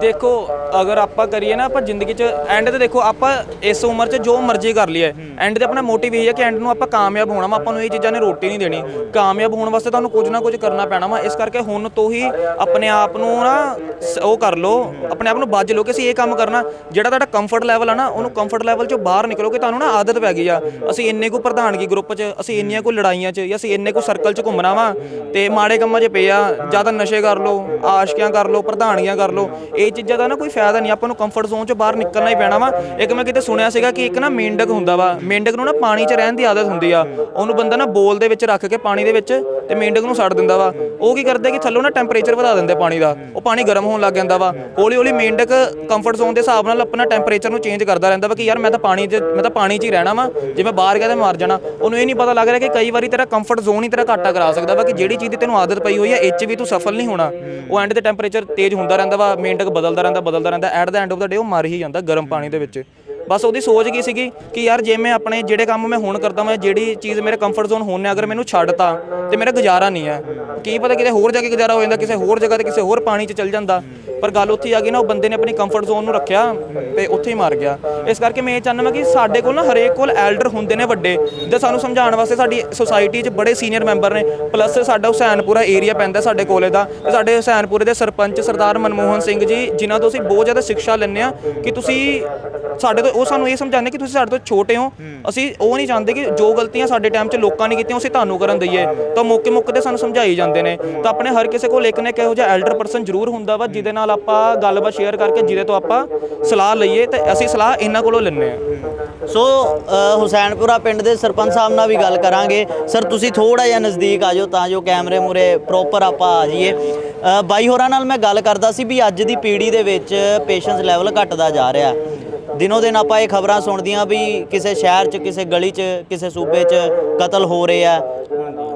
ਦੇਖੋ, ਅਗਰ ਆਪਾਂ ਕਰੀਏ ਨਾ ਆਪਾਂ ਜ਼ਿੰਦਗੀ 'ਚ ਐਂਡ ਤੇ ਦੇਖੋ, ਆਪਾਂ ਇਸ ਉਮਰ 'ਚ ਜੋ ਮਰਜ਼ੀ ਕਰ ਲਈਏ। ਐਂਡ ਤੇ ਆਪਣਾ ਮੋਟਿਵ ਇਹ ਹੈ ਕਿ ਐਂਡ ਨੂੰ ਆਪਾਂ ਕਾਮਯਾਬ ਹੋਣਾ ਵਾ, ਆਪਾਂ ਨੂੰ ਇਹ ਚੀਜ਼ਾਂ ਨੇ ਰੋਟੀ ਨਹੀਂ ਦੇਣੀ। ਕਾਮਯਾਬ ਹੋਣ ਵਾਸਤੇ ਤੁਹਾਨੂੰ ਕੁਝ ਨਾ ਕੁਝ ਕਰਨਾ ਪੈਣਾ ਵਾ। ਇਸ ਕਰਕੇ ਹੁਣ ਤੋਂ ਹੀ ਆਪਣੇ ਆਪ ਨੂੰ ਨਾ ਸ- ਉਹ ਕਰ ਲਓ, ਆਪਣੇ ਆਪ ਨੂੰ ਬੱਜ ਲਓ ਕਿ ਅਸੀਂ ਇਹ ਕੰਮ ਕਰਨਾ। ਜਿਹੜਾ ਤੁਹਾਡਾ ਕੰਫਰਟ ਲੈਵਲ ਆ ਨਾ, ਉਹਨੂੰ ਕੰਫਰਟ ਲੈਵਲ 'ਚੋਂ ਬਾਹਰ ਨਿਕਲੋ ਕਿ ਤੁਹਾਨੂੰ ਨਾ ਆਦਤ ਪੈ ਗਈ ਆ। ਅਸੀਂ ਇੰਨੇ ਕੁ ਪ੍ਰਧਾਨਗੀ ਗਰੁੱਪ 'ਚ, ਅਸੀਂ ਇੰਨੀਆਂ ਕੁ ਲੜਾਈਆਂ 'ਚ, ਜਾਂ ਅਸੀਂ ਇੰਨੇ ਕੁ ਸਰਕਲ 'ਚ ਘੁੰਮਣਾ ਵਾ, ਤੇ ਮਾੜੇ ਕੰਮਾਂ 'ਚ ਪਏ ਆ, ਜਾਂ ਤਾਂ ਨਸ਼ੇ ਕਰ ਲਓ, ਆਸ਼ਕੀਆਂ ਕਰ ਲਓ ਪ੍ਰਧਾਨਗੀਆਂ ਕਰ ਲਓ, ਇਹ ਚੀਜ਼ਾਂ ਦਾ ਨਾ ਕੋਈ ਫਾਇਦਾ ਨਹੀਂ, ਆਪਾਂ ਨੂੰ ਕੰਫਰਟ ਜ਼ੋਨ 'ਚੋਂ ਬਾਹਰ ਨਿਕਲਣਾ ਹੀ ਪੈਣਾ ਵਾ। ਇੱਕ ਮੈਂ ਕਿਤੇ ਸੁਣਿਆ ਸੀਗਾ ਕਿ ਇੱਕ ਨਾ ਮੇਂਢਕ ਹੁੰਦਾ ਵਾ, ਮੇਂਢਕ ਨੂੰ ਨਾ ਪਾਣੀ 'ਚ ਰਹਿਣ ਦੀ ਆਦਤ ਹੁੰਦੀ ਆ। ਉਹਨੂੰ ਬੰਦਾ ਨਾ ਬੋਲ ਦੇ ਵਿੱਚ ਰੱਖ ਕੇ ਪਾਣੀ ਦੇ ਵਿੱਚ ਤੇ ਮੇਂਢਕ ਨੂੰ ਛੱਡ ਦਿੰਦਾ ਵਾ। ਉਹ ਕੀ ਕਰਦੇ ਕਿ ਥੱਲੋਂ ਨਾ ਟੈਂਪਰੇਚਰ ਵਧਾ ਦਿੰਦੇ ਪਾਣੀ ਦਾ। ਉਹ ਪਾਣੀ ਗਰਮ ਹੋਣ ਲੱਗ ਜਾਂਦਾ ਵਾ। ਹੌਲੀ ਹੌਲੀ ਮੇਂਢਕ ਕੰਫਰਟ ਜ਼ੋਨ ਦੇ ਹਿਸਾਬ ਨਾਲ ਆਪਣਾ ਟੈਂਪਰੇਚਰ ਨੂੰ ਚੇਂਜ ਕਰਦਾ ਰਹਿੰਦਾ ਵਾ ਕਿ ਯਾਰ ਮੈਂ ਤਾਂ ਪਾਣੀ 'ਚ, ਮੈਂ ਤਾਂ ਪਾਣੀ 'ਚ ਹੀ ਰਹਿਣਾ ਵਾ। ਜੇ ਮੈਂ ਬਾਹਰ ਗਿਆ ਤਾਂ ਮਰ ਜਾਣਾ। ਉਹਨੂੰ ਇਹ ਨਹੀਂ ਪਤਾ ਲੱਗ ਰਿਹਾ ਕਿ ਕਈ ਵਾਰੀ ਤੇਰਾ ਕੰਫਰਟ ਜ਼ੋਨ ਹੀ ਤੇਰਾ ਘਾਟਾ ਕਰਾ ਸਕਦਾ ਵਾ ਕਿ ਜਿਹੜੀ ਚੀਜ਼ ਦੀ ਤੈਨੂੰ ਆਦਤ ਪਈ ਹੋਈ ਹੈ ਇਹ 'ਚ ਵੀ ਤੂੰ ਸਫਲ ਨਹੀਂ ਹੋਣਾ। ਉਹ ਐਂਡ ਤੇ ਟੈਂਪਰੇਚਰ ਤੇਜ਼ ਹੁੰਦਾ ਰਹਿੰਦਾ ਵਾ ਮੇਂਢਕ ਬਦਲਦਾ ਰਹਿੰਦਾ ਬਦਲਦਾ ਰਹਿੰਦਾ। At the end of the day ਉਹ ਮਰ ਹੀ ਜਾਂਦਾ ਗਰਮ ਪਾਣੀ ਦੇ ਵਿੱਚ। ਬਸ ਉਹਦੀ ਸੋਚ ਕੀ ਸੀਗੀ ਕਿ ਯਾਰ ਜੇ ਮੈਂ ਆਪਣੇ ਜਿਹੜੇ ਕੰਮ ਮੈਂ ਹੁਣ ਕਰਦਾ ਮੈਂ ਜਿਹੜੀ ਚੀਜ਼ ਮੇਰੇ ਕੰਫਰਟ ਜ਼ੋਨ ਹੋਣ ਨੇ, ਅਗਰ ਮੈਨੂੰ ਛੱਡਤਾ, ਤੇ ਮੇਰਾ ਗੁਜ਼ਾਰਾ ਨਹੀਂ ਹੈ। ਕੀ ਪਤਾ ਕਿਤੇ ਹੋਰ ਜਾ ਕੇ ਗੁਜ਼ਾਰਾ ਹੋ ਜਾਂਦਾ, ਕਿਸੇ ਹੋਰ ਜਗ੍ਹਾ ਤੇ ਕਿਸੇ ਹੋਰ ਪਾਣੀ 'ਚ ਚੱਲ ਜਾਂਦਾ। ਪਰ ਗੱਲ ਉੱਥੇ ਆ ਗਈ ਨਾ, ਉਹ ਬੰਦੇ ਨੇ ਆਪਣੀ ਕੰਫਰਟ ਜ਼ੋਨ ਨੂੰ ਰੱਖਿਆ ਤੇ ਉੱਥੇ ਹੀ ਮਾਰ ਗਿਆ। ਇਸ ਕਰਕੇ ਮੈਂ ਇਹ ਚਾਹੁੰਦਾ ਮੈਂ ਕਿ ਸਾਡੇ ਕੋਲ ਨਾ ਹਰੇਕ ਕੋਲ ਐਲਡਰ ਹੁੰਦੇ ਨੇ ਵੱਡੇ ਜੇ ਸਾਨੂੰ ਸਮਝਾਉਣ ਵਾਸਤੇ ਸਾਡੀ ਸੁਸਾਇਟੀ 'ਚ ਬੜੇ ਸੀਨੀਅਰ ਮੈਂਬਰ ਨੇ। ਪਲੱਸ ਸਾਡਾ ਹੁਸੈਨਪੁਰਾ ਏਰੀਆ ਪੈਂਦਾ ਸਾਡੇ ਕੋਲੇ ਦਾ ਤੇ ਸਾਡੇ ਹੁਸੈਨਪੁਰੇ ਦੇ ਸਰਪੰਚ ਸਰਦਾਰ ਮਨਮੋਹਨ ਸਿੰਘ ਜੀ, ਜਿਨ੍ਹਾਂ ਤੋਂ ਅਸੀਂ ਬਹੁਤ ਜ਼ਿਆਦਾ ਸਿੱਖਿਆ ਲੈਂਦੇ ਆ ਕਿ ਤੁਸੀਂ ਸਾਡੇ ਤੋਂ, ਉਹ ਸਾਨੂੰ ਇਹ ਸਮਝਾਉਂਦੇ ਕਿ ਤੁਸੀਂ ਸਾਡੇ ਤੋਂ ਛੋਟੇ ਹੋ। ਅਸੀਂ ਉਹ ਨਹੀਂ ਚਾਹੁੰਦੇ ਕਿ ਜੋ ਗਲਤੀਆਂ ਸਾਡੇ ਟਾਈਮ 'ਚ ਲੋਕਾਂ ਨੇ ਕੀਤੀਆਂ, ਉਹ ਅਸੀਂ ਤੁਹਾਨੂੰ ਕਰਨ ਦਈਏ। ਤਾਂ ਮੌਕੇ ਮੌਕੇ ਤੇ ਸਾਨੂੰ ਸਮਝਾਈ ਜਾਂਦੇ ਨੇ। ਤਾਂ ਆਪਣੇ ਹਰ ਕਿਸੇ ਕੋਲ ਇੱਕ ਨਾ ਕਿਹੋ ਜਿਹਾ ਐਲਡਰ ਪਰਸਨ ਜ਼ਰੂਰ ਹੁੰਦਾ ਵਾ, ਜਿਹਦੇ ਨਾਲ ਆਪਾਂ ਗੱਲਬਾਤ ਸ਼ੇਅਰ ਕਰਕੇ ਜਿਹਦੇ ਤੋਂ ਆਪਾਂ ਸਲਾਹ ਲਈਏ ਤੇ ਅਸੀਂ ਸਲਾਹ ਇਹਨਾਂ ਕੋਲੋਂ ਲੈਂਦੇ ਆ ਸੋ ਹੁਸੈਨਪੁਰਾ ਪਿੰਡ ਦੇ ਸਰਪੰਚ ਸਾਹਿਬ ਨਾਲ ਵੀ ਗੱਲ ਕਰਾਂਗੇ। ਸਰ, ਤੁਸੀਂ ਥੋੜਾ ਜਿਹਾ ਨਜ਼ਦੀਕ ਆ ਜਾਓ ਤਾਂ ਜੋ ਕੈਮਰੇ ਮੂਰੇ ਪ੍ਰੋਪਰ ਆਪਾਂ ਆ ਜਾਈਏ। ਬਾਈ ਹੋਰਾਂ ਨਾਲ ਮੈਂ ਗੱਲ ਕਰਦਾ ਸੀ ਵੀ ਅੱਜ ਦੀ ਪੀੜ੍ਹੀ ਦੇ ਵਿੱਚ ਪੇਸ਼ੈਂਸ ਲੈਵਲ ਘਟਦਾ ਜਾ ਰਿਹਾ। ਦਿਨੋ ਦਿਨ ਆਪਾਂ ਇਹ ਖਬਰਾਂ ਸੁਣਦੀਆਂ ਵੀ ਕਿਸੇ ਸ਼ਹਿਰ 'ਚ, ਕਿਸੇ ਗਲੀ 'ਚ, ਕਿਸੇ ਸੂਬੇ 'ਚ ਕਤਲ ਹੋ ਰਹੇ ਆ।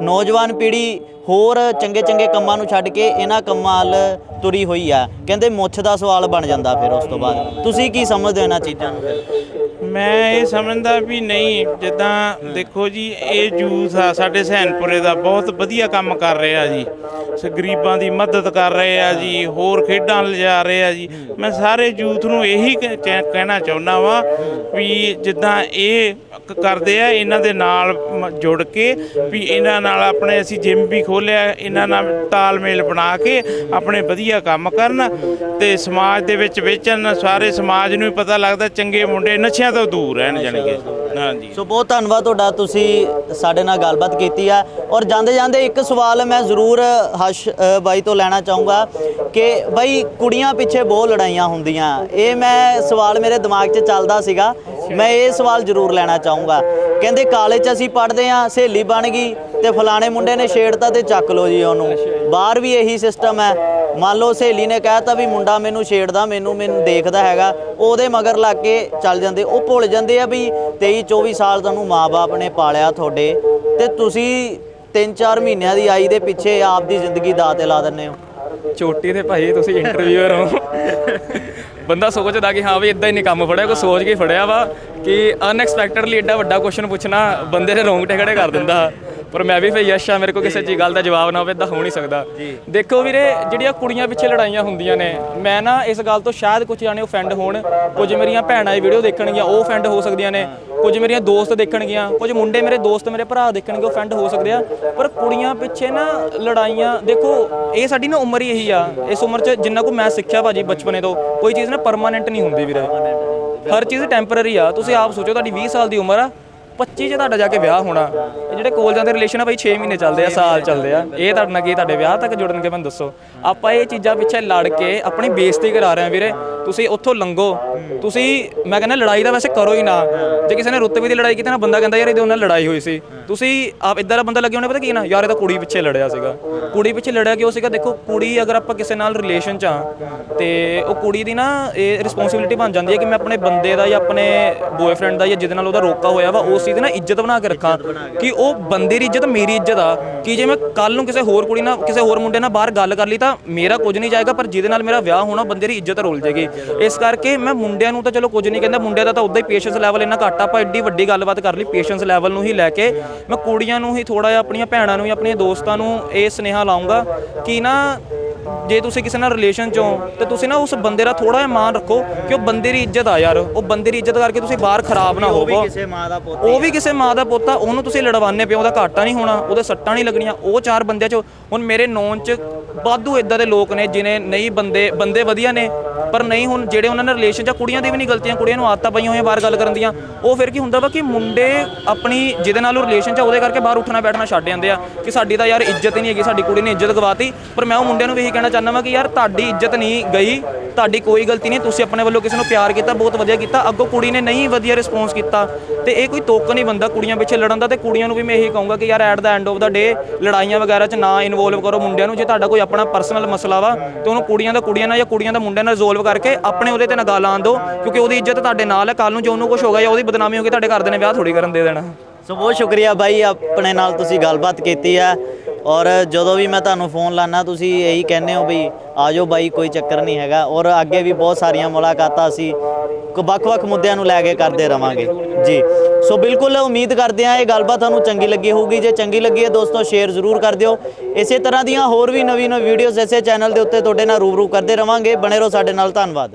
ਨੌਜਵਾਨ ਪੀੜ੍ਹੀ ਹੋਰ ਚੰਗੇ ਚੰਗੇ ਕੰਮਾਂ ਨੂੰ ਛੱਡ ਕੇ ਇਹਨਾਂ ਕੰਮਾਂ ਵੱਲ ਤੁਰੀ ਹੋਈ ਆ। ਕਹਿੰਦੇ ਮੁੱਛ ਦਾ ਸਵਾਲ ਬਣ ਜਾਂਦਾ ਫਿਰ ਉਸ ਤੋਂ ਬਾਅਦ। ਤੁਸੀਂ ਕੀ ਸਮਝਦੇ ਹੋ ਇਹਨਾਂ ਚੀਜ਼ਾਂ ਨੂੰ ਫਿਰ? ਮੈਂ ਇਹ ਸਮਝਦਾ ਵੀ ਨਹੀਂ, ਜਿੱਦਾਂ ਦੇਖੋ ਜੀ, ਇਹ ਜੂਥ ਆ, ਸਾਡੇ ਸੈਨਪੁਰੇ ਦਾ ਬਹੁਤ ਵਧੀਆ ਕੰਮ ਕਰ ਰਿਹਾ ਜੀ। ਸ, ਗਰੀਬਾਂ ਦੀ ਮਦਦ ਕਰ ਰਹੇ ਆ ਜੀ, ਹੋਰ ਖੇਡਾਂ ਲਿਜਾ ਰਹੇ ਆ ਜੀ। ਮੈਂ ਸਾਰੇ ਯੂਥ ਨੂੰ ਇਹੀ ਕਹਿ- ਕਹਿ- ਕਹਿਣਾ ਚਾਹੁੰਦਾ ਵਾਂ ਵੀ ਜਿੱਦਾਂ ਇਹ ਕ- ਕਰਦੇ ਆ, ਇਹਨਾਂ ਦੇ ਨਾਲ ਮ- ਜੁੜ ਕੇ ਵੀ ਇਹਨਾਂ ਨਾਲ ਆਪਣੇ ਅਸੀਂ ਜਿਮ ਵੀ ਖੋਲਿਆ, ਇਹਨਾਂ ਨਾਲ ਤਾਲਮੇਲ ਬਣਾ ਕੇ ਆਪਣੇ ਵਧੀਆ ਕੰਮ ਕਰਨ ਤੇ ਸਮਾਜ ਦੇ ਵਿੱਚ ਵੇਚਣ, ਸਾਰੇ ਸਮਾਜ ਨੂੰ ਵੀ ਪਤਾ ਲੱਗਦਾ, ਚੰਗੇ ਮੁੰਡੇ ਨਸ਼ਿਆਂ ਤੋਂ ਦੂਰ ਰਹਿਣ ਜਾਣਗੇ। ਹਾਂਜੀ। ਸੋ ਬਹੁਤ ਧੰਨਵਾਦ ਤੁਹਾਡਾ ਤੁਸੀਂ ਸਾਡੇ ਨਾਲ ਗੱਲਬਾਤ ਕੀਤੀ ਆ। ਔਰ ਜਾਂਦੇ ਜਾਂਦੇ ਇੱਕ ਸਵਾਲ ਮੈਂ ਜ਼ਰੂਰ ਹਸ਼ ਅ, ਬਾਈ ਤੋਂ ਲੈਣਾ ਚਾਹੂੰਗਾ ਕਿ ਬਾਈ ਕੁੜੀਆਂ ਪਿੱਛੇ ਬਹੁਤ ਲੜਾਈਆਂ ਹੁੰਦੀਆਂ। ਇਹ ਮੈਂ ਸਵਾਲ ਮੇਰੇ ਦਿਮਾਗ 'ਚ ਚੱਲਦਾ ਸੀਗਾ। ਮੈਂ ਇਹ ਸਵਾਲ ਜ਼ਰੂਰ ਲੈਣਾ ਚਾਹੂੰਗਾ। ਕਹਿੰਦੇ ਕਾਲਜ 'ਚ ਅਸੀਂ ਪੜ੍ਹਦੇ ਆ ਸਹੇਲੀ ਬਣ ਗਈ ਤੇ ਫਲਾਣੇ ਮੁੰਡੇ ਨੇ ਛੇੜਤਾ ਤੇ ਚੱਕ ਲੋ ਜੀ ਉਹਨੂੰ। ਬਾਹਰ ਵੀ ਇਹੀ ਸਿਸਟਮ ਹੈ। ਮੰਨ ਲਓ ਸਹੇਲੀ ਨੇ ਕਹਿਤਾ ਵੀ ਮੁੰਡਾ ਮੈਨੂੰ ਛੇੜਦਾ ਮੈਨੂੰ ਮੈਨੂੰ ਦੇਖਦਾ ਹੈਗਾ। ਉਹਦੇ ਮਗਰ ਲੱਗ ਕੇ ਚੱਲ ਜਾਂਦੇ ਉਹ ਭੁੱਲ ਜਾਂਦੇ ਆ ਵੀ 23 24 ਸਾਲ ਤੁਹਾਨੂੰ ਮਾਪੇ ਨੇ ਪਾਲਿਆ ਤੁਹਾਡੇ ਤੇ ਤੁਸੀਂ 3-4 ਮਹੀਨਿਆਂ ਦੀ ਆਈ ਦੇ ਪਿੱਛੇ ਆਪ ਦੀ ਜ਼ਿੰਦਗੀ ਦਾਅ ਤੇ ਲਾ ਦਿੰਦੇ ਹੋ। ਚੋਟੀ ਤੇ ਭਾਈ ਤੁਸੀਂ ਇੰਟਰਵਿਊਅਰ ਹੋ। ਬੰਦਾ ਸੋਚਦਾ ਕਿ ਹਾਂ ਵੀ ਇਦਾਂ ਹੀ ਨਹੀਂ ਕੰਮ ਫੜਿਆ ਕੋਈ ਸੋਚ ਕੇ ਫੜਿਆ ਵਾ ਕਿ ਅਨਐਕਸਪੈਕਟਡਲੀ ਐਡਾ ਵੱਡਾ ਕੁਐਸਚਨ ਪੁੱਛਣਾ ਬੰਦੇ ਦੇ ਰੋਂਗਟੇ ਖੜੇ ਕਰ ਦਿੰਦਾ। ਪਰ ਮੈਂ ਵੀ ਫੇ ਯਸ਼ ਆ ਮੇਰੇ ਕੋਲ ਕਿਸੇ ਚੀਜ਼ ਗੱਲ ਦਾ ਜਵਾਬ ਨਾ ਹੋਵੇ ਇਦਾਂ ਹੋ ਨਹੀਂ ਸਕਦਾ। ਦੇਖੋ ਵੀਰੇ ਜਿਹੜੀਆਂ ਕੁੜੀਆਂ ਪਿੱਛੇ ਲੜਾਈਆਂ ਹੁੰਦੀਆਂ ਨੇ ਮੈਂ ਨਾ ਇਸ ਗੱਲ ਤੋਂ ਸ਼ਾਇਦ ਕੁਝ ਜਾਣੇ offend ਹੋਣ ਕੁਝ ਮੇਰੀਆਂ ਭੈਣਾਂ ਇਹ ਵੀਡੀਓ ਦੇਖਣਗੀਆਂ ਉਹ offend ਹੋ ਸਕਦੀਆਂ ਨੇ। ਕੁਝ ਮੇਰੀਆਂ ਦੋਸਤ ਦੇਖਣਗੀਆਂ, ਕੁਝ ਮੁੰਡੇ ਮੇਰੇ ਦੋਸਤ, ਮੇਰੇ ਭਰਾ ਦੇਖਣਗੇ ਉਹ ਫਰੈਂਡ ਹੋ ਸਕਦੇ ਆ। ਪਰ ਕੁੜੀਆਂ ਪਿੱਛੇ ਨਾ ਲੜਾਈਆਂ, ਦੇਖੋ, ਇਹ ਸਾਡੀ ਨਾ ਉਮਰ ਹੀ ਇਹੀ ਆ। ਇਸ ਉਮਰ 'ਚ ਜਿੰਨਾ ਕੋ ਮੈਂ ਸਿੱਖਿਆ ਭਾਜੀ ਬਚਪਨੇ ਤੋਂ, ਕੋਈ ਚੀਜ਼ ਨਾ ਪਰਮਾਨੈਂਟ ਨਹੀਂ ਹੁੰਦੀ ਵੀਰੇ। ਹਰ ਚੀਜ਼ ਟੈਂਪਰਰੀ ਆ। ਤੁਸੀਂ ਆਪ ਸੋਚੋ, ਤੁਹਾਡੀ 20 ਸਾਲ ਦੀ ਉਮਰ ਆ 25 ਚ ਤੁਹਾਡਾ ਜਾ ਕੇ ਵਿਆਹ ਹੋਣਾ। ਇਹ ਜਿਹੜੇ ਕੋਲਜਾਂ ਦੇ ਰਿਲੇਸ਼ਨ ਆ ਬਈ 6 ਮਹੀਨੇ ਚੱਲਦੇ ਆ, ਸਾਲ ਚੱਲਦੇ ਆ। ਇਹ ਤੁਹਾਡੇ ਨਾਲ ਕੀ ਤੁਹਾਡੇ ਵਿਆਹ ਤੱਕ ਜੁੜਨਗੇ, ਮੈਨੂੰ ਦੱਸੋ। ਆਪਾਂ ਇਹ ਚੀਜ਼ਾਂ ਪਿੱਛੇ ਲੜ ਕੇ ਆਪਣੀ ਬੇਇੱਜ਼ਤੀ ਕਰਾ ਰਹੇ ਆ ਵੀਰੇ। ਤੁਸੀਂ ਉੱਥੋਂ ਲੰਘੋ। ਤੁਸੀਂ, ਮੈਂ ਕਹਿੰਦਾ ਲੜਾਈ ਤਾਂ ਵੈਸੇ ਕਰੋ ਹੀ ਨਾ। ਜੇ ਕਿਸੇ ਨੇ ਰੁਤਬੇ ਦੀ ਲੜਾਈ ਕੀਤੀ ਨਾ, ਬੰਦਾ ਕਹਿੰਦਾ ਯਾਰ ਇਹਦੇ ਨਾਲ ਲੜਾਈ ਹੋਈ ਸੀ। ਤੁਸੀਂ ਆਪ ਇਦਾਂ ਦਾ ਬੰਦਾ ਲੱਗਿਆ ਉਹਨੇ ਪਤਾ ਕੀ ਨਾ? ਯਾਰ ਇਹ ਤਾਂ ਕੁੜੀ ਪਿੱਛੇ ਲੜਿਆ ਸੀਗਾ। ਕੁੜੀ ਪਿੱਛੇ ਲੜਿਆ ਕਿਉਂ ਸੀਗਾ? ਦੇਖੋ, ਕੁੜੀ ਅਗਰ ਆਪਾਂ ਕਿਸੇ ਨਾਲ ਰਿਲੇਸ਼ਨ ਚ ਆ ਤੇ ਉਹ ਕੁੜੀ ਦੀ ਨਾ ਇਹ ਰਿਸਪੌਂਸਿਬਿਲਿਟੀ ਬਣ ਜਾਂਦੀ ਹੈ ਕਿ ਮੈਂ ਆਪਣੇ ਬੰਦੇ ਦਾ ਜਾਂ ਆਪਣੇ ਬॉयਫ੍ਰੈਂਡ ਦਾ ਜਾਂ ਜਿਹਦੇ ਨਾਲ ਉਹਦਾ ਰੋਕਾ ਹੋਇਆ ਵਾ, ਉਸ ਚੀਜ਼ ਦੀ ਨਾ ਇੱਜ਼ਤ ਬਣਾ ਕੇ ਰੱਖਾਂ। ਕਿ ਉਹ ਬੰਦੇ ਦੀ ਇੱਜ਼ਤ, ਮੇਰੀ ਇੱਜ਼ਤ ਆ। ਕਿ ਜੇ ਮੈਂ ਕੱਲ ਨੂੰ ਕਿਸੇ ਹੋਰ ਕੁੜੀ ਨਾਲ, ਕਿਸੇ ਹੋਰ ਮੁੰਡੇ ਨਾਲ ਬਾਹਰ ਗੱਲ ਕਰ ਲਈ ਤਾਂ ਮੇਰਾ ਕੁਝ ਨਹੀਂ ਜਾਏਗਾ, ਪਰ ਜਿਹਦੇ ਨਾਲ ਮੇਰਾ ਵਿਆਹ ਹੋਣਾ, ਬੰਦੇ ਦੀ ਇੱਜ਼ਤ ਰੁਲ ਜਾਏਗੀ। ਇਸ ਕਰਕੇ ਮੈਂ ਮੁੰਡਿਆਂ ਨੂੰ ਤਾਂ ਚਲੋ ਕੁਝ ਨਹੀਂ ਕਹਿੰਦਾ, ਮੁੰਡਿਆਂ ਦਾ ਤਾਂ ਉਦਾਂ ਹੀ ਪੇਸ਼ੈਂਸ ਲੈਵਲ ਇੰਨਾ ਘੱਟ ਆਪਾਂ ਐਡੀ ਵੱਡੀ ਗੱਲਬਾਤ ਕਰ ਲਈ ਪੇਸ਼ੈਂਸ ਲੈਵਲ ਨੂੰ ਹੀ ਲੈ ਕੇ। ਮੈਂ ਕੁੜੀਆਂ ਨੂੰ ਹੀ ਥੋੜਾ ਜਿਹਾ, ਆਪਣੀਆਂ ਭੈਣਾਂ ਨੂੰ ਜਾਂ ਆਪਣੀਆਂ ਦੋਸਤਾਂ ਨੂੰ ਇਹ ਸੁਨੇਹਾ ਲਾਉਂਗਾ ਕਿ ਨਾ ਜੇ ਤੁਸੀਂ ਕਿਸੇ ਨਾਲ ਰਿਲੇਸ਼ਨ ਚੋਂ ਤੇ ਤੁਸੀਂ ਨਾ ਉਸ ਬੰਦੇ ਦਾ ਥੋੜਾ ਜਿਹਾ ਮਾਣ ਰੱਖੋ ਕਿ ਉਹ ਬੰਦੇ ਦੀ ਇੱਜ਼ਤ ਆ ਯਾਰ। ਉਹ ਬੰਦੇ ਦੀ ਇੱਜ਼ਤ ਕਰਕੇ ਤੁਸੀਂ ਬਾਹਰ ਖਰਾਬ ਨਾ ਉਹ ਵੀ ਹੋਵੋ। ਕਿਸੇ ਮਾਂ ਦਾ ਪੁੱਤ ਉਹ ਵੀ ਕਿਸੇ ਮਾਂ ਦਾ ਪੁੱਤ ਆ ਉਹਨੂੰ ਤੁਸੀਂ ਲੜਵਾਨੇ ਪਿਓ ਉਹਦਾ ਘਾਟਾ ਨਹੀਂ ਹੋਣਾ ਉਹਦੇ ਸੱਟਾਂ ਨਹੀਂ ਲੱਗਣੀਆਂ। ਉਹ ਚਾਰ ਬੰਦਿਆਂ 'ਚ ਹੁਣ ਮੇਰੇ ਨੌਨ 'ਚ ਵਾਧੂ ਇਦਾਂ ਦੇ ਲੋਕ ਨੇ ਜਿਨੇ ਨਹੀਂ ਬੰਦੇ ਬੰਦੇ ਵਧੀਆ ਨੇ ਪਰ ਨਹੀਂ ਹੁਣ ਜਿਹੜੇ ਉਹਨਾਂ ਨਾਲ ਰਿਲੇਸ਼ਨ 'ਚ ਕੁੜੀਆਂ ਦੀ ਵੀ ਨਹੀਂ ਗਲਤੀਆਂ ਕੁੜੀਆਂ ਨੂੰ ਆਦਤਾਂ ਪਈਆਂ ਹੋਈਆਂ ਬਾਹਰ ਗੱਲ ਕਰਨ ਦੀਆਂ। ਉਹ ਫਿਰ ਕੀ ਹੁੰਦਾ ਵਾ ਕਿ ਮੁੰਡੇ ਆਪਣੀ ਜਿਹਦੇ ਨਾਲ ਉਹ ਰਿਲੇਸ਼ਨ 'ਚ ਉਹਦੇ ਕਰਕੇ ਬਾਹਰ ਉੱਠਣਾ ਬੈਠਣਾ ਛੱਡ ਜਾਂਦੇ ਆ ਕਿ ਸਾਡੀ ਤਾਂ ਯਾਰ ਇੱਜ਼ਤ ਹੀ ਨਹੀਂ ਹੈਗੀ ਸਾਡੀ ਕੁੜੀ ਨੇ ਇੱਜ਼ਤ ਗਵਾਤੀ ਪਰ ਮੈਂ ਉਹ ਮੁੰਡਿਆਂ ਨੂੰ ਵੀ ਕਹਿਣਾ ਚਾਹੁੰਦਾ ਵਾਂ ਕਿ ਯਾਰ ਤੁਹਾਡੀ ਇੱਜ਼ਤ ਨਹੀਂ ਗਈ, ਤੁਹਾਡੀ ਕੋਈ ਗਲਤੀ ਨਹੀਂ, ਤੁਸੀਂ ਆਪਣੇ ਵੱਲੋਂ ਕਿਸੇ ਨੂੰ ਪਿਆਰ ਕੀਤਾ, ਬਹੁਤ ਵਧੀਆ ਕੀਤਾ, ਅੱਗੋਂ ਕੁੜੀ ਨੇ ਨਹੀਂ ਵਧੀਆ ਰਿਸਪੌਂਸ ਕੀਤਾ, ਤੇ ਇਹ ਕੋਈ ਤੋਕ ਨਹੀਂ ਬੰਦਾ ਕੁੜੀਆਂ ਪਿੱਛੇ ਲੜਨ ਦਾ, ਤੇ ਕੁੜੀਆਂ ਨੂੰ ਵੀ ਮੈਂ ਇਹੀ ਕਹੂੰਗਾ ਕਿ ਯਾਰ at the end of the day ਲੜਾਈਆਂ ਵਗੈਰਾ 'ਚ ਨਾ ਇਨਵੋਲਵ ਕਰੋ ਮੁੰਡਿਆਂ ਨੂੰ, ਜੇ ਤੁਹਾਡਾ ਕੋਈ ਆਪਣਾ ਪਰਸਨਲ ਮਸਲਾ ਵਾ, ਤੇ ਉਹਨੂੰ ਕੁੜੀਆਂ ਦਾ, ਕੁੜੀਆਂ ਨਾਲ ਜਾਂ ਕੁੜੀਆਂ ਦਾ ਮੁੰਡਿਆਂ ਨਾਲ ਰਿਜ਼ੋਲਵ ਕਰਕੇ ਆਪਣੇ ਉਹਦੇ ਤੇ ਨਾ ਗੱਲ ਆਉਣ ਦਿਓ ਕਿਉਂਕਿ ਉਹਦੀ ਇੱਜ਼ਤ ਤੁਹਾਡੇ ਨਾਲ ਹੈ ਕੱਲ ਨੂੰ ਜੇ ਉਹਨੂੰ ਕੁਝ ਗਿਆ ਜਾਂ ਉਹਦੀ ਬਦਨਾਮੀ ਹੋ ਗਈ, ਤੁਹਾਡੇ ਘਰ ਦੇ ਨੇ ਵਿਆਹ ਥੋੜੀ ਕਰਨ ਦੇ ਦੇਣਾ। ਸੋ ਬਹੁਤ ਸ਼ੁਕਰੀਆ ਬਾਈ, ਆਪਣੇ ਨਾਲ ਤੁਸੀਂ ਗੱਲਬਾਤ ਕੀਤੀ ਹੈ। ਔਰ ਜਦੋਂ ਵੀ ਮੈਂ ਤੁਹਾਨੂੰ ਫੋਨ ਲਾਣਾ ਤੁਸੀਂ ਇਹੀ ਕਹਿੰਦੇ ਹੋ ਵੀ ਆ ਜਾਓ ਬਾਈ, ਕੋਈ ਚੱਕਰ ਨਹੀਂ ਹੈਗਾ। ਔਰ ਅੱਗੇ ਵੀ ਬਹੁਤ ਸਾਰੀਆਂ ਮੁਲਾਕਾਤਾਂ ਅਸੀਂ ਕ- ਵੱਖ-ਵੱਖ ਮੁੱਦਿਆਂ ਨੂੰ ਲੈ ਕੇ ਕਰਦੇ ਰਵਾਂਗੇ। ਜੀ। ਸੋ ਬਿਲਕੁਲ ਉਮੀਦ ਕਰਦੇ ਹਾਂ ਇਹ ਗੱਲਬਾਤ ਤੁਹਾਨੂੰ ਚੰਗੀ ਲੱਗੀ ਹੋਊਗੀ। ਜੇ ਚੰਗੀ ਲੱਗੀ ਹੈ ਦੋਸਤੋ, ਸ਼ੇਅਰ ਜ਼ਰੂਰ ਕਰ ਦਿਓ। ਇਸੇ ਤਰ੍ਹਾਂ ਦੀਆਂ ਹੋਰ ਵੀ ਨਵੀਂ ਨਵੀਂ ਵੀਡੀਓਜ਼ ਇਸੇ ਚੈਨਲ ਦੇ ਉੱਤੇ ਤੁਹਾਡੇ ਨਾਲ ਰੂਬਰੂ ਕਰਦੇ ਰਵਾਂਗੇ। ਬਣੇ ਰਹੋ ਸਾਡੇ ਨਾਲ। ਧੰਨਵਾਦ।